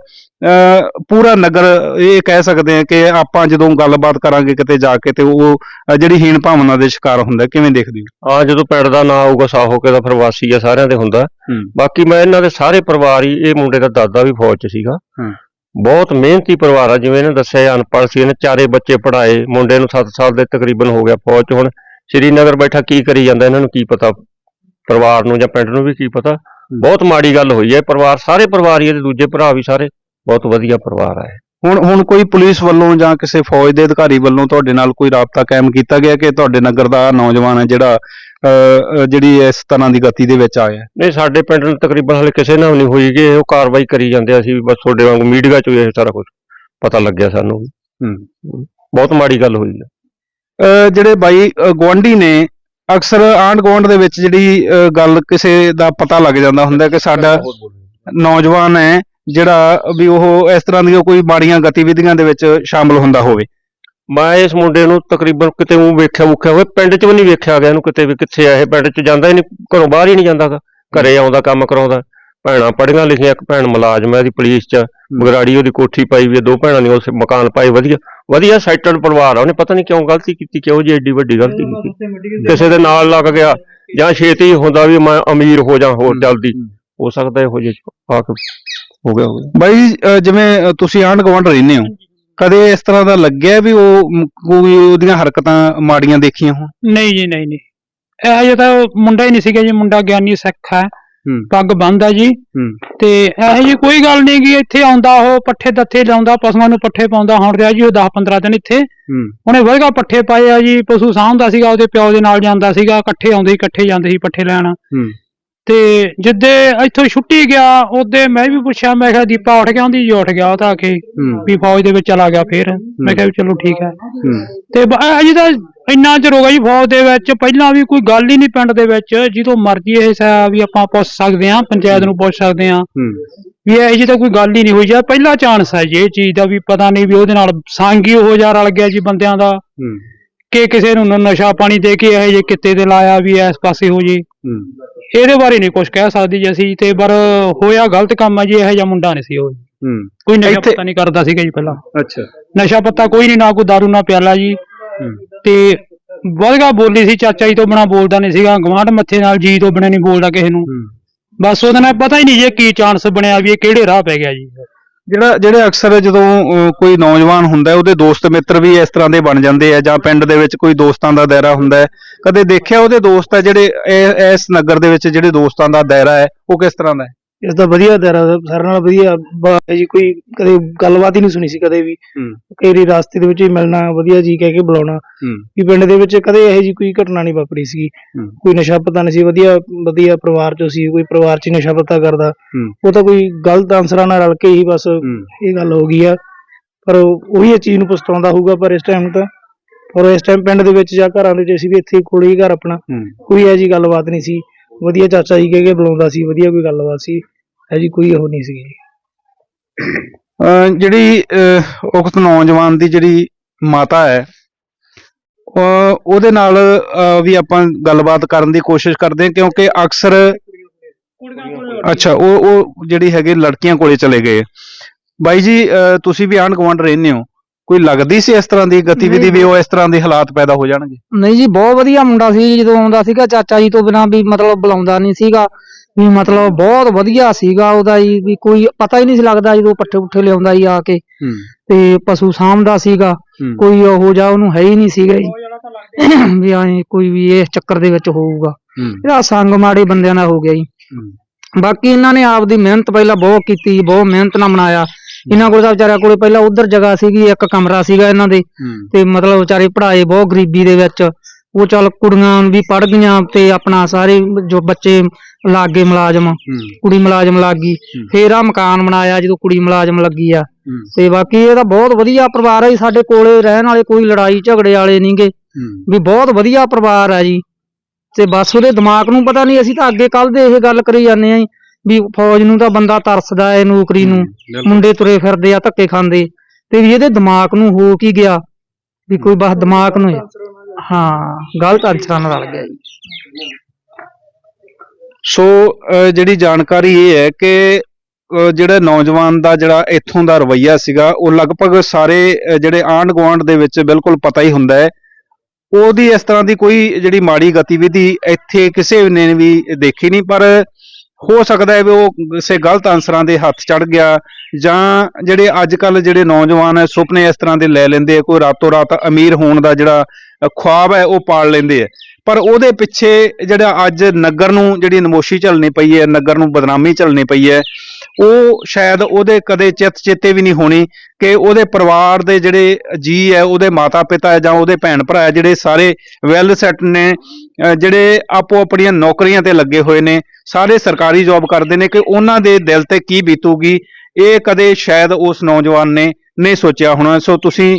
[SPEAKER 4] ਪੂਰਾ ਨਗਰ ਇਹ ਕਹਿ ਸਕਦੇ ਆ ਕਿ ਆਪਾਂ ਜਦੋਂ ਗੱਲਬਾਤ ਕਰਾਂਗੇ ਕਿਤੇ ਜਾ ਕੇ ਤੇ ਉਹ ਜਿਹੜੀ ਹੀਣ ਭਾਵਨਾ ਦੇ ਸ਼ਿਕਾਰ ਹੁੰਦਾ ਕਿਵੇਂ ਦੇਖਦੇ ਹੋ?
[SPEAKER 2] ਆ ਜਦੋਂ ਪਿੰਡ ਦਾ ਨਾਂ ਆਊਗਾ ਸਾਹੋ ਕੇ ਦਾ ਪ੍ਰਵਾਸੀ ਆ ਸਾਰਿਆਂ ਦੇ ਹੁੰਦਾ।
[SPEAKER 4] ਹੂੰ।
[SPEAKER 2] ਬਾਕੀ ਮੈਂ ਇਹਨਾਂ ਦੇ ਸਾਰੇ ਪਰਿਵਾਰ ਹੀ ਇਹ ਮੁੰਡੇ ਦਾ ਦਾਦਾ ਵੀ ਫੌਜ 'ਚ ਸੀਗਾ।
[SPEAKER 4] ਹੂੰ।
[SPEAKER 2] ਬਹੁਤ ਮਿਹਨਤੀ ਪਰਿਵਾਰ ਆ ਜਿਵੇਂ ਇਹਨੇ ਦੱਸਿਆ ਅਨਪੜ੍ਹ ਸੀ ਇਹਨੇ ਚਾਰੇ ਬੱਚੇ ਪੜ੍ਹਾਏ ਮੁੰਡੇ ਨੂੰ 7 ਸਾਲ ਦੇ ਤਕਰੀਬਨ ਹੋ ਗਿਆ ਫੌਜ 'ਚ। ਹੁਣ ਸ਼੍ਰੀਨਗਰ ਬੈਠਾ ਕੀ ਕਰੀ ਜਾਂਦਾ ਇਹਨਾਂ ਨੂੰ ਕੀ ਪਤਾ? ਪਰਿਵਾਰ ਨੂੰ ਜਾਂ ਪਿੰਡ ਨੂੰ ਵੀ ਕੀ ਪਤਾ? ਬਹੁਤ ਮਾੜੀ ਗੱਲ ਹੋਈ ਹੈ ਪਰਿਵਾਰ ਸਾਰੇ ਪਰਿਵਾਰ ਹੀ ਇਹਦੇ ਦੂਜੇ ਭਰਾ ਵੀ ਸਾਰੇ। ਬਹੁਤ ਵਧੀਆ ਪਰਿਵਾਰ ਆ ਇਹ।
[SPEAKER 4] ਹੁਣ ਹੁਣ ਕੋਈ ਪੁਲਿਸ ਵੱਲੋਂ ਜਾਂ ਕਿਸੇ ਫੌਜ ਦੇ ਅਧਿਕਾਰੀ ਵੱਲੋਂ ਤੁਹਾਡੇ ਨਾਲ ਕੋਈ ਰਾਬਤਾ ਕਾਇਮ ਕੀਤਾ ਗਿਆ ਕਿ ਤੁਹਾਡੇ ਨਗਰ ਦਾ ਨੌਜਵਾਨ ਹੈ ਜਿਹੜਾ ਅਹ, ਜਿਹੜੀ ਇਸ ਤਰ੍ਹਾਂ ਦੀ ਗਤੀ ਦੇ ਵਿੱਚ ਆਇਆ? ਹੈ?
[SPEAKER 2] ਨਹੀਂ ਸਾਡੇ ਪਿੰਡ ਨੂੰ ਤਕਰੀਬਨ ਹਲੇ ਕਿਸੇ ਨਾਲ ਨਹੀਂ ਹੋਈ ਕਿ ਉਹ ਕਾਰਵਾਈ ਕਰੀ ਜਾਂਦੇ ਆ, ਅਸੀਂ ਵੀ ਬਸ ਤੁਹਾਡੇ ਵਾਂਗੂ ਮੀਡੀਆ 'ਚ ਹੀ ਇਹ ਸਾਰਾ ਕੁਝ ਪਤਾ ਲੱਗਿਆ ਸਾਨੂੰ ਵੀ।
[SPEAKER 4] ਹੂੰ।
[SPEAKER 2] ਬਹੁਤ ਮਾੜੀ ਗੱਲ ਹੋਈ ਹੈ
[SPEAKER 4] ਅਹ, ਜਿਹੜੇ ਬਾਈ ਗਵਾਂਢੀ ਨੇ ਅਕਸਰ ਆਂਢ ਗੁਆਂਢ ਦੇ ਵਿੱਚ ਜਿਹੜੀ ਅਹ, ਗੱਲ ਕਿਸੇ ਦਾ ਪਤਾ ਲੱਗ ਜਾਂਦਾ ਹੁੰਦਾ ਕਿ ਸਾਡਾ ਨੌਜਵਾਨ ਹੈ ਜਿਹੜਾ ਵੀ ਉਹ ਇਸ ਤਰ੍ਹਾਂ ਦੀਆਂ ਕੋਈ ਮਾੜੀਆਂ ਗਤੀਵਿਧੀਆਂ ਦੇ ਵਿੱਚ ਸ਼ਾਮਲ ਹੁੰਦਾ ਹੋਵੇ?
[SPEAKER 2] ਮੈਂ ਇਸ ਮੁੰਡੇ ਨੂੰ ਤਕਰੀਬਨ ਕਿਤੇ ਉਹ ਵੇਖਿਆ ਮੁਖਿਆ ਹੋਵੇ ਪਿੰਡ 'ਚ ਵੀ ਨਹੀਂ ਵੇਖਿਆ ਗਿਆ ਇਹਨੂੰ ਕਿਤੇ ਵੀ ਕਿੱਥੇ ਆ ਇਹ। ਪਿੰਡ 'ਚ ਜਾਂਦਾ ਹੀ ਨਹੀਂ ਘਰੋਂ ਬਾਹਰ ਹੀ ਨਹੀਂ ਜਾਂਦਾ ਗਾ ਘਰੇ ਆਉਂਦਾ ਕੰਮ ਕਰਾਉਂਦਾ। ਭੈਣਾਂ ਪੜ੍ਹੀਆਂ ਲਿਖੀਆਂ ਇੱਕ ਭੈਣ ਮੁਲਾਜ਼ਮ ਹੈ ਇਹਦੀ ਪੁਲਿਸ 'ਚ। ਬਗਰਾੜੀ ਉਹਦੀ ਕੋਠੀ ਪਾਈ ਵੀ ਹੈ ਦੋ ਭੈਣਾਂ ਦੀ ਉਸ ਮਕਾਨ ਪਾਏ ਵਧੀਆ ਵਧੀਆ ਸੈਟਲਡ ਪਰਿਵਾਰ ਆ। ਉਹਨੇ ਪਤਾ ਨਹੀਂ ਕਿਉਂ ਗਲਤੀ ਕੀਤੀ ਕਿਉਂ ਜੀ ਐਡੀ ਵੱਡੀ ਗਲਤੀ ਕੀਤੀ। ਕਿਸੇ ਦੇ ਨਾਲ ਲੱਗ ਗਿਆ ਜਾਂ ਛੇਤੀ ਹੁੰਦਾ ਵੀ ਮੈਂ ਅਮੀਰ ਹੋ ਜਾ ਹੋਰ ਜਲਦੀ। ਹੋ। ਸਕਦਾ ਇਹੋ ਜਿਹੇ ਆ ਕੇ ਹੋ ਗਿਆ ਹੋਵੇ
[SPEAKER 4] ਬਾਈ ਅਹ, ਜਿਵੇਂ ਅਹ, ਤੁਸੀਂ ਆਂਢ ਗੁਆਂਢ ਰਹਿੰਦੇ ਹੋ ਕਦੇ ਇਸ ਤਰ੍ਹਾਂ ਦਾ ਲੱਗਿਆ ਵੀ ਉਹ ਮ, ਕੋਈ ਉਹਦੀਆਂ ਹਰਕਤਾਂ ਮਾੜੀਆਂ ਦੇਖੀਆਂ ਹੋਣ?
[SPEAKER 3] ਨਹੀਂ ਜੀ ਨਹੀਂ ਨਹੀਂ। ਇਹ ਜੇ ਤਾਂ ਮੁੰਡਾ ਹੀ ਨਹੀਂ ਸੀਗਾ ਜੀ ਮੁੰਡਾ ਗਿਆਨੀ ਸਿੱਖ ਹੈ।
[SPEAKER 4] ਹੂੰ।
[SPEAKER 3] ਪੱਗ ਬੰਨਦਾ ਜੀ।
[SPEAKER 4] ਹੂੰ।
[SPEAKER 3] ਤੇ ਇਹੋ ਜੀ ਕੋਈ ਗੱਲ ਨਹੀਂ ਗੀ ਇੱਥੇ ਆਉਂਦਾ ਉਹ ਪੱਠੇ ਦੱਥੇ ਲਾਉਂਦਾ ਪਸ਼ੂਆਂ ਨੂੰ ਪੱਠੇ ਪਾਉਂਦਾ ਹੁਣ ਰਿਹਾ ਜੀ ਉਹ 10 15 ਦਿਨ ਇੱਥੇ।
[SPEAKER 4] ਹੂੰ।
[SPEAKER 3] ਉਹਨੇ ਵਧੀਆ ਪੱਠੇ ਪਾਏ ਆ ਜੀ ਪਸ਼ੂ ਸਾਂਭਦਾ ਸੀਗਾ ਉਹਦੇ ਪਿਓ ਦੇ ਨਾਲ ਜਾਂਦਾ ਸੀਗਾ ਇਕੱਠੇ ਆਉਂਦੇ ਸੀ ਇਕੱਠੇ ਜਾਂਦੇ ਸੀ ਪੱਠੇ ਲੈਣ।
[SPEAKER 4] ਹੂੰ।
[SPEAKER 3] ਤੇ ਜਿੱਦੇ ਇੱਥੋਂ ਛੁੱਟੀ ਗਿਆ ਉਹਦੇ ਮੈਂ ਵੀ ਪੁੱਛਿਆ ਮੈਂ ਕਿਹਾ ਦੀਪਾ ਉੱਠ ਗਿਆ ਉਹਦੀ ਜੀ ਉੱਠ ਗਿਆ ਉਹ ਤਾਂ ਆ ਕੇ ਵੀ ਫੌਜ ਦੇ ਵਿੱਚ ਚਲਾ ਗਿਆ ਫੇਰ। ਮੈਂ ਕਿਹਾ ਵੀ ਚਲੋ ਠੀਕ ਹੈ। ਤੇ ਬ- ਅਜੇ ਤਾਂ ਇੰਨਾ ਚਿਰ ਹੋ ਗਿਆ ਜੀ ਫੌਜ ਦੇ ਵਿੱਚ। ਪਹਿਲਾਂ ਵੀ ਕੋਈ ਗੱਲ ਹੀ ਨਹੀਂ ਪਿੰਡ ਦੇ ਵਿੱਚ। ਜਦੋਂ ਮਰਜ਼ੀ ਇਹ ਸਾ ਵੀ ਆਪਾਂ ਪੁੱਛ ਸਕਦੇ ਹਾਂ ਪੰਚਾਇਤ ਨੂੰ ਪੁੱਛ ਸਕਦੇ ਹਾਂ। ਵੀ ਇਹ ਜੀ ਤਾਂ ਕੋਈ ਗੱਲ ਹੀ ਨਹੀਂ ਹੋਈ। ਜਾਂ ਪਹਿਲਾ ਚਾਂਸ ਹੈ ਜੀ ਇਹ ਚੀਜ਼ ਦਾ ਵੀ ਪਤਾ ਨਹੀਂ ਵੀ ਉਹਦੇ ਨਾਲ ਸਾਂਗੀ ਹੋ ਜਾ ਰਲ ਗਿਆ ਜੀ ਬੰਦਿਆਂ ਦਾ। ਕਿ ਕਿਸੇ ਨੂੰ ਨ- ਨਸ਼ਾ ਪਾਣੀ ਦੇ ਕੇ ਇਹ ਜੇ ਕਿੱਤੇ ਤੇ ਲਾਇਆ ਵੀ ਇਸ ਪਾਸੇ ਹੋ ਜੇ। ਇਹਦੇ ਬਾਰੇ ਨਹੀਂ ਕੁਝ ਕਹਿ ਸਕਦੀ ਜੀ ਅਸੀਂ ਤੇ ਪਰ ਹੋਇਆ ਗਲਤ ਕੰਮ ਹੈ ਜੀ ਇਹ ਜਿਹਾ ਮੁੰਡਾ ਨਹੀਂ ਸੀ ਉਹ
[SPEAKER 4] ਹੂੰ।
[SPEAKER 3] ਕੋਈ ਨਸ਼ਾ
[SPEAKER 4] ਇੱਥੇ-
[SPEAKER 3] ਪਤਾ ਨਹੀਂ ਕਰਦਾ ਸੀਗਾ ਜੀ ਪਹਿਲਾਂ।
[SPEAKER 4] ਅੱਛਾ।
[SPEAKER 3] ਨਸ਼ਾ ਪੱਤਾ ਕੋਈ ਨਹੀਂ ਨਾ ਕੋਈ ਦਾਰੂ ਨਾ ਪਿਆਲਾ ਜੀ।
[SPEAKER 4] ਹੂੰ।
[SPEAKER 3] ਤੇ ਵਧਗਾ ਬੋਲੀ ਸੀ ਚਾਚਾ ਜੀ ਤੋਂ ਬਿਨਾ ਬੋਲਦਾ ਨਹੀਂ ਸੀਗਾ। ਗਵਾਂਢ ਮੱਥੇ ਨਾਲ ਜੀ ਤੋਂ ਬਿਨਾ ਨਹੀਂ ਬੋਲਦਾ ਕਿਸੇ ਨੂੰ।
[SPEAKER 4] ਹੂੰ।
[SPEAKER 3] ਬਸ ਉਹਦੇ ਨਾਲ ਪਤਾ ਹੀ ਨਹੀਂ ਜੇ ਕੀ ਚਾਂਸ ਬਣਿਆ ਵੀ ਇਹ ਕਿਹੜੇ ਰਾਹ ਪੈ ਗਿਆ ਜੀ।
[SPEAKER 4] ਜਿਹੜਾ ਜਿਹੜੇ ਅਕਸਰ ਜਦੋਂ ਅਹ, ਕੋਈ ਨੌਜਵਾਨ ਹੁੰਦਾ ਉਹਦੇ ਦੋਸਤ ਮਿੱਤਰ ਵੀ ਇਸ ਤਰ੍ਹਾਂ ਦੇ ਬਣ ਜਾਂਦੇ ਆ ਜਾਂ ਪਿੰਡ ਦੇ ਵਿੱਚ ਕੋਈ ਦੋਸਤਾਂ ਦਾ ਦਾਇਰਾ ਹੁੰਦਾ ਹੈ। ਕਦੇ ਦੇਖਿਆ ਉਹਦੇ ਦੋਸਤ ਹੈ ਜਿਹੜੇ ਇਹ- ਇਸ ਨਗਰ ਦੇ ਵਿੱਚ ਜਿਹੜੇ ਦੋਸਤਾਂ ਦਾ ਦਾਇਰਾ ਹੈ ਉਹ ਕਿਸ ਤਰ੍ਹਾਂ ਦਾ ਹੈ?
[SPEAKER 5] ਇਸ ਦਾ ਵਧੀਆ ਦਾਇਰਾ ਸਾਰਿਆਂ ਨਾਲ ਵਧੀਆ ਬ- ਜੀ ਕੋਈ ਕਦੇ ਗੱਲਬਾਤ ਹੀ ਨਹੀਂ ਸੁਣੀ ਸੀ ਕਦੇ ਵੀ।
[SPEAKER 4] ਹੂੰ।
[SPEAKER 5] ਕਈ ਵਾਰੀ ਰਾਸਤੇ ਦੇ ਵਿੱਚ ਹੀ ਮਿਲਣਾ ਵਧੀਆ ਜੀ ਕਹਿ ਕੇ ਬੁਲਾਉਣਾ।
[SPEAKER 4] ਹੂੰ।
[SPEAKER 5] ਵੀ ਪਿੰਡ ਦੇ ਵਿੱਚ ਕਦੇ ਇਹੋ ਜੀ ਕੋਈ ਘਟਨਾ ਨਹੀਂ ਵਾਪਰੀ ਸੀ
[SPEAKER 4] ਹੂੰ।
[SPEAKER 5] ਕੋਈ ਨਸ਼ਾ ਪਤਾ ਨਹੀਂ ਸੀ ਵਧੀਆ ਵਧੀਆ ਪਰਿਵਾਰ ਚੋਂ ਸੀ ਕੋਈ ਪਰਿਵਾਰ 'ਚ ਹੀ ਨਸ਼ਾ ਪਤਾ ਕਰਦਾ।
[SPEAKER 4] ਹੂੰ।
[SPEAKER 5] ਉਹ ਤਾਂ ਕੋਈ ਗਲਤ ਅਨਸਰਾਂ ਨਾਲ ਰਲ ਕੇ ਹੀ ਬਸ
[SPEAKER 4] ਹੂੰ।
[SPEAKER 5] ਇਹ ਗੱਲ ਹੋ ਗਈ ਆ। ਪਰ ਉਹ- ਉਹੀ ਇਹ ਚੀਜ਼ ਨੂੰ ਪਛਤਾਉਂਦਾ ਹੋਊਗਾ ਪਰ ਇਸ ਟਾਈਮ ਤਾਂ। ਪਰ ਇਸ ਟਾਈਮ ਪਿੰਡ ਦੇ ਵਿੱਚ ਜਾਂ ਘਰਾਂ ਦੇ ਵਿੱਚ ਅਸੀਂ ਵੀ ਇੱਥੇ ਕੋਲੇ ਹੀ ਘਰ ਆਪਣਾ।
[SPEAKER 4] ਹੂੰ।
[SPEAKER 5] ਕੋਈ ਇਹੋ ਜੀ ਗੱਲਬਾਤ ਨਹੀਂ ਸੀ। ਵਧੀਆ ਚਾਚਾ ਜੀ ਕਹਿ ਕੇ ਬੁਲਾਉਂਦਾ ਸੀ ਵਧੀਆ ਕੋਈ ਗੱਲਬਾਤ ਸੀ। ਇਹੋ ਜੀ ਕੋਈ ਉਹ ਨਹੀਂ ਸੀ
[SPEAKER 4] ਅਹ ਜਿਹੜੀ ਅਹ, ਉਕਤ ਨੌਜਵਾਨ ਦੀ ਜਿਹੜੀ ਮਾਤਾ ਹੈ ਅਹ, ਉਹਦੇ ਨਾਲ ਅਹ, ਵੀ ਆਪਾਂ ਗੱਲਬਾਤ ਕਰਨ ਦੀ ਕੋਸ਼ਿਸ਼ ਕਰਦੇ ਹਾਂ ਕਿਉਂਕਿ ਅਕਸਰ ਅੱਛਾ ਉਹ ਉਹ ਜਿਹੜੀ ਹੈਗੇ ਲੜਕੀਆਂ ਕੋਲੇ ਚਲੇ ਗਏ ਬਾਈ ਜੀ ਅਹ, ਤੁਸੀਂ ਵੀ ਆਂਢ ਗੁਆਂਢ ਰਹਿੰਦੇ ਹੋ। ਕੋਈ ਲੱਗਦੀ ਸੀ ਇਸ ਤਰ੍ਹਾਂ ਦੀ ਗਤੀਵਿਧੀ ਵੀ ਉਹ ਇਸ ਤਰ੍ਹਾਂ ਦੇ ਹਾਲਾਤ ਪੈਦਾ ਹੋ ਜਾਣਗੇ?
[SPEAKER 6] ਨਹੀਂ ਜੀ ਬਹੁਤ ਵਧੀਆ ਮੁੰਡਾ ਸੀ ਜੀ, ਜਦੋਂ ਆਉਂਦਾ ਸੀਗਾ ਚਾਚਾ ਜੀ ਤੋਂ ਬਿਨਾ ਵੀ ਮਤਲਬ ਬੁਲਾਉਂਦਾ ਨਹੀਂ ਸੀਗਾ। ਵੀ ਮਤਲਬ ਬਹੁਤ ਵਧੀਆ ਸੀਗਾ ਉਹਦਾ ਜੀ ਵੀ ਕੋਈ ਪਤਾ ਹੀ ਨਹੀਂ ਸੀ ਲੱਗਦਾ ਜਦੋਂ ਪੱਠੇ ਪੁੱਠੇ ਲਿਆਉਂਦਾ ਜੀ ਆ ਕੇ।
[SPEAKER 4] ਹੂੰ।
[SPEAKER 6] ਤੇ ਪਸ਼ੂ ਸਾਂਭਦਾ ਸੀਗਾ।
[SPEAKER 4] ਹੂੰ।
[SPEAKER 6] ਕੋਈ ਉਹੋ ਜਿਹਾ ਉਹਨੂੰ ਹੈ ਹੀ ਨਹੀਂ ਸੀਗਾ ਜੀ। ਵੀ ਐਂ ਕੋਈ ਵੀ ਇਸ ਚੱਕਰ ਦੇ ਵਿੱਚ ਹੋਊਗਾ।
[SPEAKER 4] ਹੂੰ।
[SPEAKER 6] ਇਹਦਾ ਸੰਗ ਮਾੜੇ ਬੰਦਿਆਂ ਨਾਲ ਹੋ ਗਿਆ ਜੀ।
[SPEAKER 4] ਹੂੰ
[SPEAKER 6] ਬਾਕੀ ਇਹਨਾਂ ਨੇ ਆਪਦੀ ਮਿਹਨਤ ਪਹਿਲਾਂ ਬਹੁਤ ਕੀਤੀ ਬਹੁਤ ਮਿਹਨਤ ਨਾਲ ਬਣਾਇਆ ਇਹਨਾਂ ਕੋਲ ਤਾਂ ਵਿਚਾਰਿਆਂ ਕੋਲੇ ਪਹਿਲਾਂ ਉਧਰ ਜਗ੍ਹਾ ਸੀਗੀ ਇੱਕ ਕਮਰਾ ਸੀਗਾ ਇਹਨਾਂ ਦੇ।
[SPEAKER 4] ਹੂੰ।
[SPEAKER 6] ਤੇ ਮਤਲਬ ਵਿਚਾਰੇ ਪੜ੍ਹਾਏ ਬਹੁਤ ਗਰੀਬੀ ਦੇ ਵਿੱਚ। ਉਹ ਚੱਲ ਕੁੜੀਆਂ ਵੀ ਪੜ੍ਹ ਗਈਆਂ ਤੇ ਆਪਣਾ ਸਾਰੇ ਜੋ ਬੱਚੇ ਲਾਗੇ ਮੁਲਾਜ਼ਮ ਕੁੜੀ ਮੁਲਾਜ਼ਮ ਲੱਗ। ਗਈ। ਫੇਰ ਆ ਮਕਾਨ ਬਣਾਇਆ ਜਦੋਂ ਕੁੜੀ ਮੁਲਾਜ਼ਮ ਲੱਗੀ ਆ। ਤੇ ਬਾਕੀ ਇਹ ਤਾਂ ਬਹੁਤ ਵਧੀਆ ਪਰਿਵਾਰ ਹੈ ਜੀ, ਸਾਡੇ ਕੋਲੇ ਰਹਿਣ ਵਾਲੇ ਕੋਈ ਲੜਾਈ ਝਗੜੇ ਵਾਲੇ ਨਹੀਂਗੇ ਵੀ ਬਹੁਤ ਵਧੀਆ ਪਰਿਵਾਰ ਹੈ ਜੀ। ਤੇ ਬਸ ਉਹਦੇ ਦਿਮਾਗ ਨੂੰ ਪਤਾ ਨਹੀਂ ਅਸੀਂ ਤਾਂ ਅੱਗੇ ਕੱਲ ਦੇ ਇਹ ਗੱਲ ਕਰੀ ਜਾਂਦੇ ਆਂ ਵੀ ਫੌਜ ਨੂੰ ਤਾਂ ਬੰਦਾ ਤਰਸਦਾ ਹੈ ਨੌਕਰੀ ਨੂੰ। ਮੁੰਡੇ ਤੁਰੇ ਫਿਰਦੇ ਆ ਧੱਕੇ ਖਾਂਦੇ। ਤੇ ਵੀ ਇਹਦੇ ਦਿਮਾਗ ਨੂੰ ਹੋ ਕੀ ਗਿਆ? ਵੀ ਕੋਈ ਬਸ ਦਿਮਾਗ ਨੂੰ ਹਾਂ ਗਲਤ ਅਨਸਰਾਂ ਨਾਲ ਰਲ ਗਿਆ ਜੀ।
[SPEAKER 4] ਸੋ ਜਿਹੜੀ ਜਾਣਕਾਰੀ ਇਹ ਹੈ ਕਿ ਜਿਹੜਾ ਨੌਜਵਾਨ ਦਾ ਜਿਹੜਾ ਇੱਥੋਂ ਦਾ ਰਵਈਆ ਸੀਗਾ, ਉਹ ਲਗਭਗ ਸਾਰੇ ਜਿਹੜੇ ਆਂਢ ਗੁਆਂਢ ਦੇ ਵਿੱਚ ਬਿਲਕੁਲ ਪਤਾ ਹੀ ਹੁੰਦਾ ਹੈ। ਉਹਦੀ ਇਸ ਤਰ੍ਹਾਂ ਦੀ ਕੋਈ ਜਿਹੜੀ ਮਾੜੀ ਗਤੀਵਿਧੀ ਇੱਥੇ ਕਿਸੇ ਨੇ ਵੀ ਦੇਖੀ ਨਹੀਂ, ਪਰ ਹੋ ਸਕਦਾ ਹੈ ਵੀ ਉਹ ਕਿਸੇ ਗਲਤ ਅਨਸਰਾਂ ਦੇ ਹੱਥ ਚੜ ਗਿਆ, ਜਾਂ ਜਿਹੜੇ ਅੱਜ ਕੱਲ ਜਿਹੜੇ ਨੌਜਵਾਨ ਹੈ, ਸੁਪਨੇ ਇਸ ਤਰ੍ਹਾਂ ਦੇ ਲੈ ਲੈਂਦੇ ਆ ਕੋਈ ਰਾਤੋਂ ਰਾਤ ਅਮੀਰ ਹੋਣ ਦਾ ਜਿਹੜਾ ਖੁਆਬ ਹੈ, ਉਹ ਪਾਲ ਲੈਂਦੇ ਆ ਪਰ ਉਹਦੇ ਪਿੱਛੇ ਜਿਹੜਾ ਅੱਜ ਨਗਰ ਨੂੰ ਜਿਹੜੀ ਨਮੋਸ਼ੀ ਝੱਲਣੀ ਪਈ ਹੈ, ਨਗਰ ਨੂੰ ਬਦਨਾਮੀ ਝੱਲਣੀ ਪਈ ਹੈ, ਉਹ ਸ਼ਾਇਦ ਉਹਦੇ ਕਦੇ ਚਿੱਤ ਚੇਤੇ ਵੀ ਨਹੀਂ ਹੋਣੀ ਕਿ ਉਹਦੇ ਪਰਿਵਾਰ ਦੇ ਜਿਹੜੇ ਜੀ ਹੈ, ਉਹਦੇ ਮਾਤਾ ਪਿਤਾ ਹੈ ਜਾਂ ਉਹਦੇ ਭੈਣ ਭਰਾ ਹੈ, ਜਿਹੜੇ ਸਾਰੇ ਵੈਲ ਸੈਟ ਨੇ ਜਿਹੜੇ ਆਪੋ ਆਪਣੀਆਂ ਨੌਕਰੀਆਂ ਤੇ ਲੱਗੇ ਹੋਏ ਨੇ, ਸਾਰੇ ਸਰਕਾਰੀ ਜੌਬ ਕਰਦੇ ਨੇ ਕਿ ਉਹਨਾਂ ਦੇ ਦਿਲ ਤੇ ਕੀ ਬੀਤੂਗੀ, ਇਹ ਕਦੇ ਸ਼ਾਇਦ ਉਸ ਨੌਜਵਾਨ ਨੇ ਨਹੀਂ ਸੋਚਿਆ ਹੋਣਾ। ਸੋ ਤੁਸੀਂ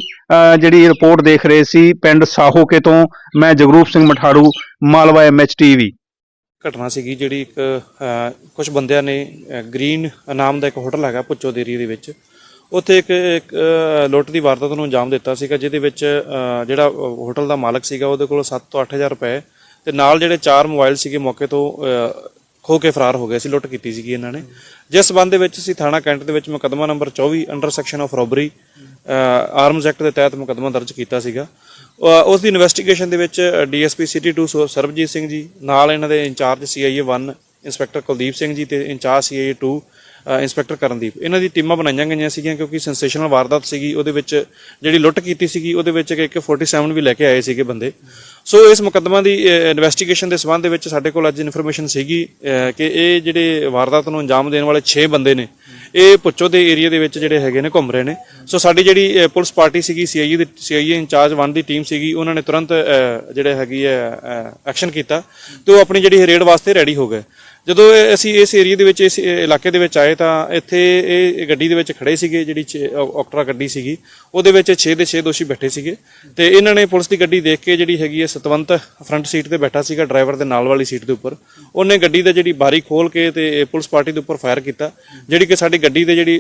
[SPEAKER 4] ਜਿਹੜੀ ਰਿਪੋਰਟ ਦੇਖ ਰਹੇ ਸੀ ਪਿੰਡ ਸਾਹੋਕੇ ਤੋਂ ਮੈਂ ਜਗਰੂਪ ਸਿੰਘ ਮਠਾੜੂ ਮਾਲਵਾ ਐਮਐਚ ਟੀਵੀ
[SPEAKER 7] ਘਟਨਾ ਸੀਗੀ ਜਿਹੜੀ ਇੱਕ ਕੁਝ ਬੰਦਿਆਂ ਨੇ ਅ, ਗ੍ਰੀਨ ਨਾਮ ਦਾ ਇੱਕ ਹੋਟਲ ਹੈਗਾ ਪੁੱਚੋ ਦੇਰੀ ਦੇ ਵਿੱਚ। ਉੱਥੇ ਇੱਕ ਇੱਕ ਲੁੱਟ ਦੀ ਵਾਰਦਾਤ ਨੂੰ ਅੰਜਾਮ ਦਿੱਤਾ ਸੀਗਾ ਜਿਹਦੇ ਵਿੱਚ ਜਿਹੜਾ ਹੋਟਲ ਦਾ ਮਾਲਕ ਸੀਗਾ ਉਹਦੇ ਕੋਲ 7 ਤੋਂ 8000 ਰੁਪਏ ਤੇ ਨਾਲ ਜਿਹੜੇ ਚਾਰ ਮੋਬਾਈਲ ਸੀਗੇ ਮੌਕੇ ਤੋਂ ਖੋ ਕੇ ਫਰਾਰ ਹੋ ਗਏ ਸੀ ਲੁੱਟ ਕੀਤੀ ਸੀਗੀ ਇਹਨਾਂ ਨੇ। ਜਿਸ ਸਬੰਧ ਦੇ ਵਿੱਚ ਅਸੀਂ ਥਾਣਾ ਕੈਂਟ ਦੇ ਵਿੱਚ ਮੁਕੱਦਮਾ number 24 under section of robbery arms act ਦੇ ਤਹਿਤ ਮੁਕੱਦਮਾ ਦਰਜ ਕੀਤਾ ਸੀਗਾ। ਉਸ ਦੀ ਇਨਵੈਸਟੀਗੇਸ਼ਨ ਦੇ ਵਿੱਚ ਡੀਐਸਪੀ ਸਿਟੀ 2 ਸਰਬਜੀਤ ਸਿੰਘ ਜੀ ਨਾਲ ਇਹਨਾਂ ਦੇ incharge CIA 1 inspector Kuldeep Singh ji ਤੇ ਇੰਚਾਰਜ ਸੀਏ 2 ਅ, ਇੰਸਪੈਕਟਰ ਕਰਨਦੀਪ। ਇਹਨਾਂ ਦੀ ਟੀਮਾਂ ਬਣਾਈਆਂ ਗਈਆਂ ਸੀਗੀਆਂ ਕਿਉਂਕਿ ਸੈਂਸੇਸ਼ਨਲ ਵਾਰਦਾਤ ਸੀਗੀ ਉਹਦੇ ਵਿੱਚ ਜਿਹੜੀ ਲੁੱਟ ਕੀਤੀ ਸੀਗੀ ਉਹਦੇ ਵਿੱਚ ਇੱਕ 47 ਵੀ ਲੈ ਕੇ ਆਏ ਸੀਗੇ ਬੰਦੇ। ਸੋ ਇਸ ਮੁਕੱਦਮਾ ਦੀ ਇਨਵੈਸਟੀਗੇਸ਼ਨ ਦੇ ਸੰਬੰਧ ਦੇ ਵਿੱਚ ਸਾਡੇ ਕੋਲ ਅੱਜ ਇਨਫੋਰਮੇਸ਼ਨ ਸੀਗੀ ਕਿ ਇਹ ਜਿਹੜੇ ਵਾਰਦਾਤ ਨੂੰ ਅੰਜਾਮ ਦੇਣ ਵਾਲੇ 6 ਬੰਦੇ ਨੇ, ਇਹ ਪੁੱਚੋ ਦੇ ਏਰੀਆ ਦੇ ਵਿੱਚ ਜਿਹੜੇ ਹੈਗੇ ਨੇ, ਘੁੰਮ ਰਹੇ ਨੇ। ਸੋ ਸਾਡੀ ਜਿਹੜੀ ਪੁਲਿਸ ਪਾਰਟੀ ਸੀਗੀ ਸੀਆਈਏ ਦੀ ਸੀਆਈਏ ਇੰਚਾਰਜ 1 ਦੀ ਟੀਮ ਸੀਗੀ, ਉਹਨਾਂ ਨੇ ਤੁਰੰਤ ਜਿਹੜੇ ਹੈਗੀ ਹੈ ਐਕਸ਼ਨ ਕੀਤਾ ਤੇ ਉਹ ਆਪਣੀ ਜਿਹੜੀ ਰੇਡ ਵਾਸਤੇ ਰੈਡੀ ਹੋ ਗਏ। ਜਦੋਂ ਇਹ- ਅਸੀਂ ਇਸ ਏਰੀਆ ਦੇ ਵਿੱਚ, ਇਸ ਇਲਾਕੇ ਦੇ ਵਿੱਚ ਆਏ ਤਾਂ ਇੱਥੇ ਇਹ ਗੱਡੀ ਦੇ ਵਿੱਚ ਖੜੇ ਸੀਗੇ, ਜਿਹੜੀ ਛੇ- ਅ- ਗੱਡੀ ਸੀਗੀ, ਉਹਦੇ ਵਿੱਚ 6 ਦੇ 6 ਦੋਸ਼ੀ ਬੈਠੇ ਸੀਗੇ ਤੇ ਇਹਨਾਂ ਨੇ ਪੁਲਿਸ ਦੀ ਗੱਡੀ ਦੇਖ ਕੇ ਜਿਹੜੀ ਹੈਗੀ ਹੈ ਸਤਵੰਤ ਫਰੰਟ ਸੀਟ ਤੇ ਬੈਠਾ ਸੀਗਾ ਡਰਾਈਵਰ ਦੇ ਨਾਲ ਵਾਲੀ ਸੀਟ ਦੇ ਉੱਪਰ। ਉਹਨੇ ਗੱਡੀ ਦਾ ਜਿਹੜੀ ਬਾਰੀ ਖੋਲ ਕੇ ਤੇ ਪੁਲਿਸ ਪਾਰਟੀ ਦੇ ਉੱਪਰ ਫਾਇਰ ਕੀਤਾ, ਜਿਹੜੀ ਕਿ ਸਾਡੀ ਗੱਡੀ ਦੇ ਜਿਹੜੀ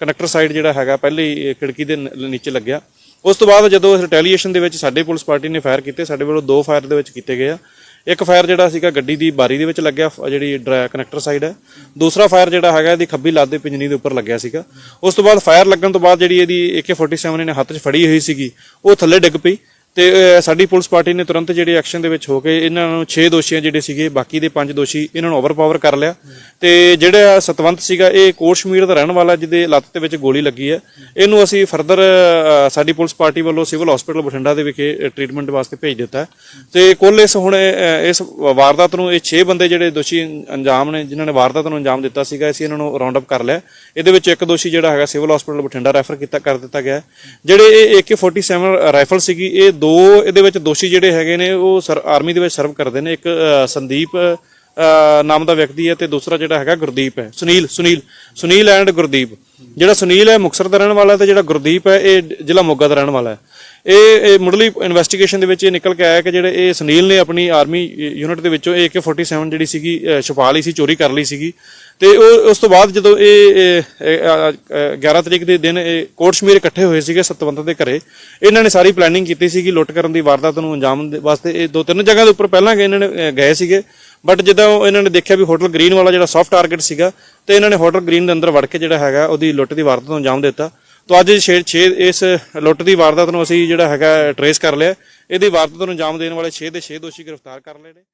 [SPEAKER 7] ਕਨੈਕਟਰ ਸਾਈਡ ਜਿਹੜਾ ਹੈਗਾ ਪਹਿਲੇ ਖਿੜਕੀ ਦੇ ਨੀਚੇ ਲੱਗਿਆ। ਉਸ ਤੋਂ ਬਾਅਦ ਜਦੋਂ ਰਿਟੈਲੀਏਸ਼ਨ ਦੇ ਵਿੱਚ ਸਾਡੇ ਪੁਲਿਸ ਪਾਰਟੀ ਨੇ ਫਾਇਰ ਕੀਤੇ, ਸਾਡੇ ਵੱਲੋਂ ਦੋ ਫਾਇਰ ਦੇ ਵਿੱਚ ਕੀਤੇ ਗਏ ਆ। ਇੱਕ ਫਾਇਰ ਜਿਹੜਾ ਸੀਗਾ ਗੱਡੀ ਦੀ ਬਾਰੀ ਦੇ ਵਿੱਚ ਲੱਗਿਆ ਫ- ਜਿਹੜੀ ਕਨੈਕਟਰ ਸਾਈਡ ਹੈ। ਦੂਸਰਾ ਫਾਇਰ ਜਿਹੜਾ ਹੈਗਾ, ਇਹਦੀ ਖੱਬੀ ਲੱਤ ਦੇ ਪਿੰਜਨੀ ਦੇ ਉੱਪਰ ਲੱਗਿਆ ਸੀਗਾ। ਉਸ ਤੋਂ ਬਾਅਦ ਫਾਇਰ ਲੱਗਣ ਤੋਂ ਬਾਅਦ ਜਿਹੜੀ ਇਹਦੀ AK47 ਇਹਨੇ ਹੱਥ 'ਚ ਫੜੀ ਹੋਈ ਸੀਗੀ, ਉਹ ਥੱਲੇ ਡਿੱਗ ਪਈ। ਤੇ ਸਾਡੀ ਪੁਲਿਸ ਪਾਰਟੀ ਨੇ ਤੁਰੰਤ ਜਿਹੜੇ ਐਕਸ਼ਨ ਦੇ ਵਿੱਚ ਹੋ ਕੇ ਇਹਨਾਂ ਨੂੰ 6 ਦੋਸ਼ੀਆਂ ਜਿਹੜੇ ਸੀਗੇ, ਬਾਕੀ ਦੇ 5 ਦੋਸ਼ੀ ਇਹਨਾਂ ਨੂੰ ਓਵਰਪਾਵਰ ਕਰ ਲਿਆ। ਤੇ ਜਿਹੜਾ ਸਤਵੰਤ ਸੀਗਾ, ਇਹ ਕੋਸ਼ਮੀਰ ਦਾ ਰਹਿਣ ਵਾਲਾ, ਜਿਹਦੇ ਲੱਤ ਦੇ ਵਿੱਚ ਗੋਲੀ ਲੱਗੀ ਹੈ। ਇਹਨੂੰ ਅਸੀਂ ਫਰਦਰ ਸਾਡੀ ਪੁਲਿਸ ਪਾਰਟੀ ਵੱਲੋਂ ਸਿਵਲ ਹਸਪੀਟਲ ਬਠਿੰਡਾ ਦੇ ਵਿਖੇ ਟ੍ਰੀਟਮੈਂਟ ਵਾਸਤੇ ਭੇਜ ਦਿੱਤਾ ਹੈ। ਤੇ ਕੁੱਲ ਇਸ ਹੁਣ ਇਸ ਵਾਰਦਾਤ ਨੂੰ ਇਹ 6 ਬੰਦੇ ਜਿਹੜੇ ਦੋਸ਼ੀ ਅੰਜਾਮ ਨੇ, ਜਿਨ੍ਹਾਂ ਨੇ ਵਾਰਦਾਤ ਨੂੰ ਅੰਜਾਮ ਦਿੱਤਾ ਸੀਗਾ, ਅਸੀਂ ਇਹਨਾਂ ਨੂੰ ਰਾਉਂਡ ਅਪ ਕਰ ਲਿਆ। ਇਹਦੇ ਵਿੱਚ ਇੱਕ ਦੋਸ਼ੀ ਜਿਹੜਾ ਹੈਗਾ ਸਿਵਲ ਹਸਪੀਟਲ ਬਠਿੰਡਾ ਰੈਫਰ ਕੀਤਾ, ਕਰ ਦਿੱਤਾ ਗਿਆ ਜਿਹੜੇ ਇਹ AK47 ਰਾਈਫਲ ਸੀਗੀ, ਇਹ ਦੋ ਇਹਦੇ ਵਿੱਚ ਦੋਸ਼ੀ ਜਿਹੜੇ ਹੈਗੇ ਨੇ, ਉਹ ਸਰ, ਆਰਮੀ ਦੇ ਵਿੱਚ ਸਰਵ ਕਰਦੇ ਨੇ। ਇੱਕ ਸੰਦੀਪ ਨਾਮ ਦਾ ਵਿਅਕਤੀ ਹੈ ਤੇ ਦੂਸਰਾ ਜਿਹੜਾ ਹੈਗਾ ਗੁਰਦੀਪ ਹੈ। ਸੁਨੀਲ ਸੁਨੀਲ ਸੁਨੀਲ ਐਂਡ ਗੁਰਦੀਪ। ਜਿਹੜਾ ਸੁਨੀਲ ਹੈ ਮੁਕਤਸਰ ਦਾ ਰਹਿਣ ਵਾਲਾ ਹੈ ਤੇ ਜਿਹੜਾ ਗੁਰਦੀਪ ਹੈ, ਇਹ ਜ਼ਿਲ੍ਹਾ ਮੋਗਾ ਦਾ ਰਹਿਣ ਵਾਲਾ ਹੈ। ਇਹ ਇਹ ਮੁੱਢਲੀ ਇਨਵੈਸਟੀਗੇਸ਼ਨ ਦੇ ਵਿੱਚ ਇਹ ਨਿਕਲ ਕੇ ਆਇਆ ਕਿ ਜਿਹੜੇ ਇਹ ਸੁਨੀਲ ਨੇ ਆਪਣੀ ਆਰਮੀ ਯੂਨਿਟ ਦੇ ਵਿੱਚੋਂ AK47 ਜਿਹੜੀ ਸੀਗੀ ਅਹ, ਛੁਪਾ ਲਈ ਸੀ ਚੋਰੀ ਕਰ ਲਈ ਸੀਗੀ। ਤੇ ਉਹ ਉਸ ਤੋਂ ਬਾਅਦ ਜਦੋਂ ਇਹ ਇਹ, 11 ਤਰੀਕ ਦੇ ਦਿਨ ਇਹ ਕੋਟ ਸ਼ਮੀਰ ਇਕੱਠੇ ਹੋਏ ਸੀਗੇ ਸਤਵੰਤ ਦੇ ਘਰੇ ਇਹਨਾਂ ਨੇ ਸਾਰੀ ਪਲੈਨਿੰਗ ਕੀਤੀ ਸੀਗੀ ਲੁੱਟ ਕਰਨ ਦੀ ਵਾਰਦਾਤ ਨੂੰ ਅੰਜਾਮ ਦੇ ਵਾਸਤੇ। ਇਹ ਦੋ ਤਿੰਨ ਜਗ੍ਹਾ ਦੇ ਉੱਪਰ ਪਹਿਲਾਂ ਗਏ ਇਹਨਾਂ ਨੇ ਗਏ ਸੀਗੇ ਬਟ ਜਦੋਂ ਇਹਨਾਂ ਨੇ ਦੇਖਿਆ ਵੀ ਹੋਟਲ ਗ੍ਰੀਨ ਵਾਲਾ ਜਿਹੜਾ ਸੌਫਟ ਟਾਰਗੇਟ ਸੀਗਾ ਤੇ ਇਹਨਾਂ ਨੇ ਹੋਟਲ ਗ੍ਰੀਨ ਦੇ ਅੰਦਰ ਵੜ ਕੇ ਜਿਹੜਾ ਹੈਗਾ ਉਹਦੀ ਲੁੱਟ ਦੀ ਵਾਰਦਾਤ ਨੂੰ ਅੰਜਾਮ ਦਿੱਤਾ। ਤਾਂ ਅੱਜ 6 6 ਇਸ ਲੁੱਟ ਦੀ ਵਾਰਦਾਤ ਨੂੰ ਅਸੀਂ ਜਿਹੜਾ ਹੈਗਾ ਟਰੇਸ ਕਰ ਲਿਆ। ਇਹਦੀ ਵਾਰਦਾਤ ਨੂੰ ਅੰਜਾਮ ਦੇਣ ਵਾਲੇ 6 ਦੇ 6 ਦੋਸ਼ੀ ਗ੍ਰਿਫਤਾਰ ਕਰ ਲਏ ਨੇ।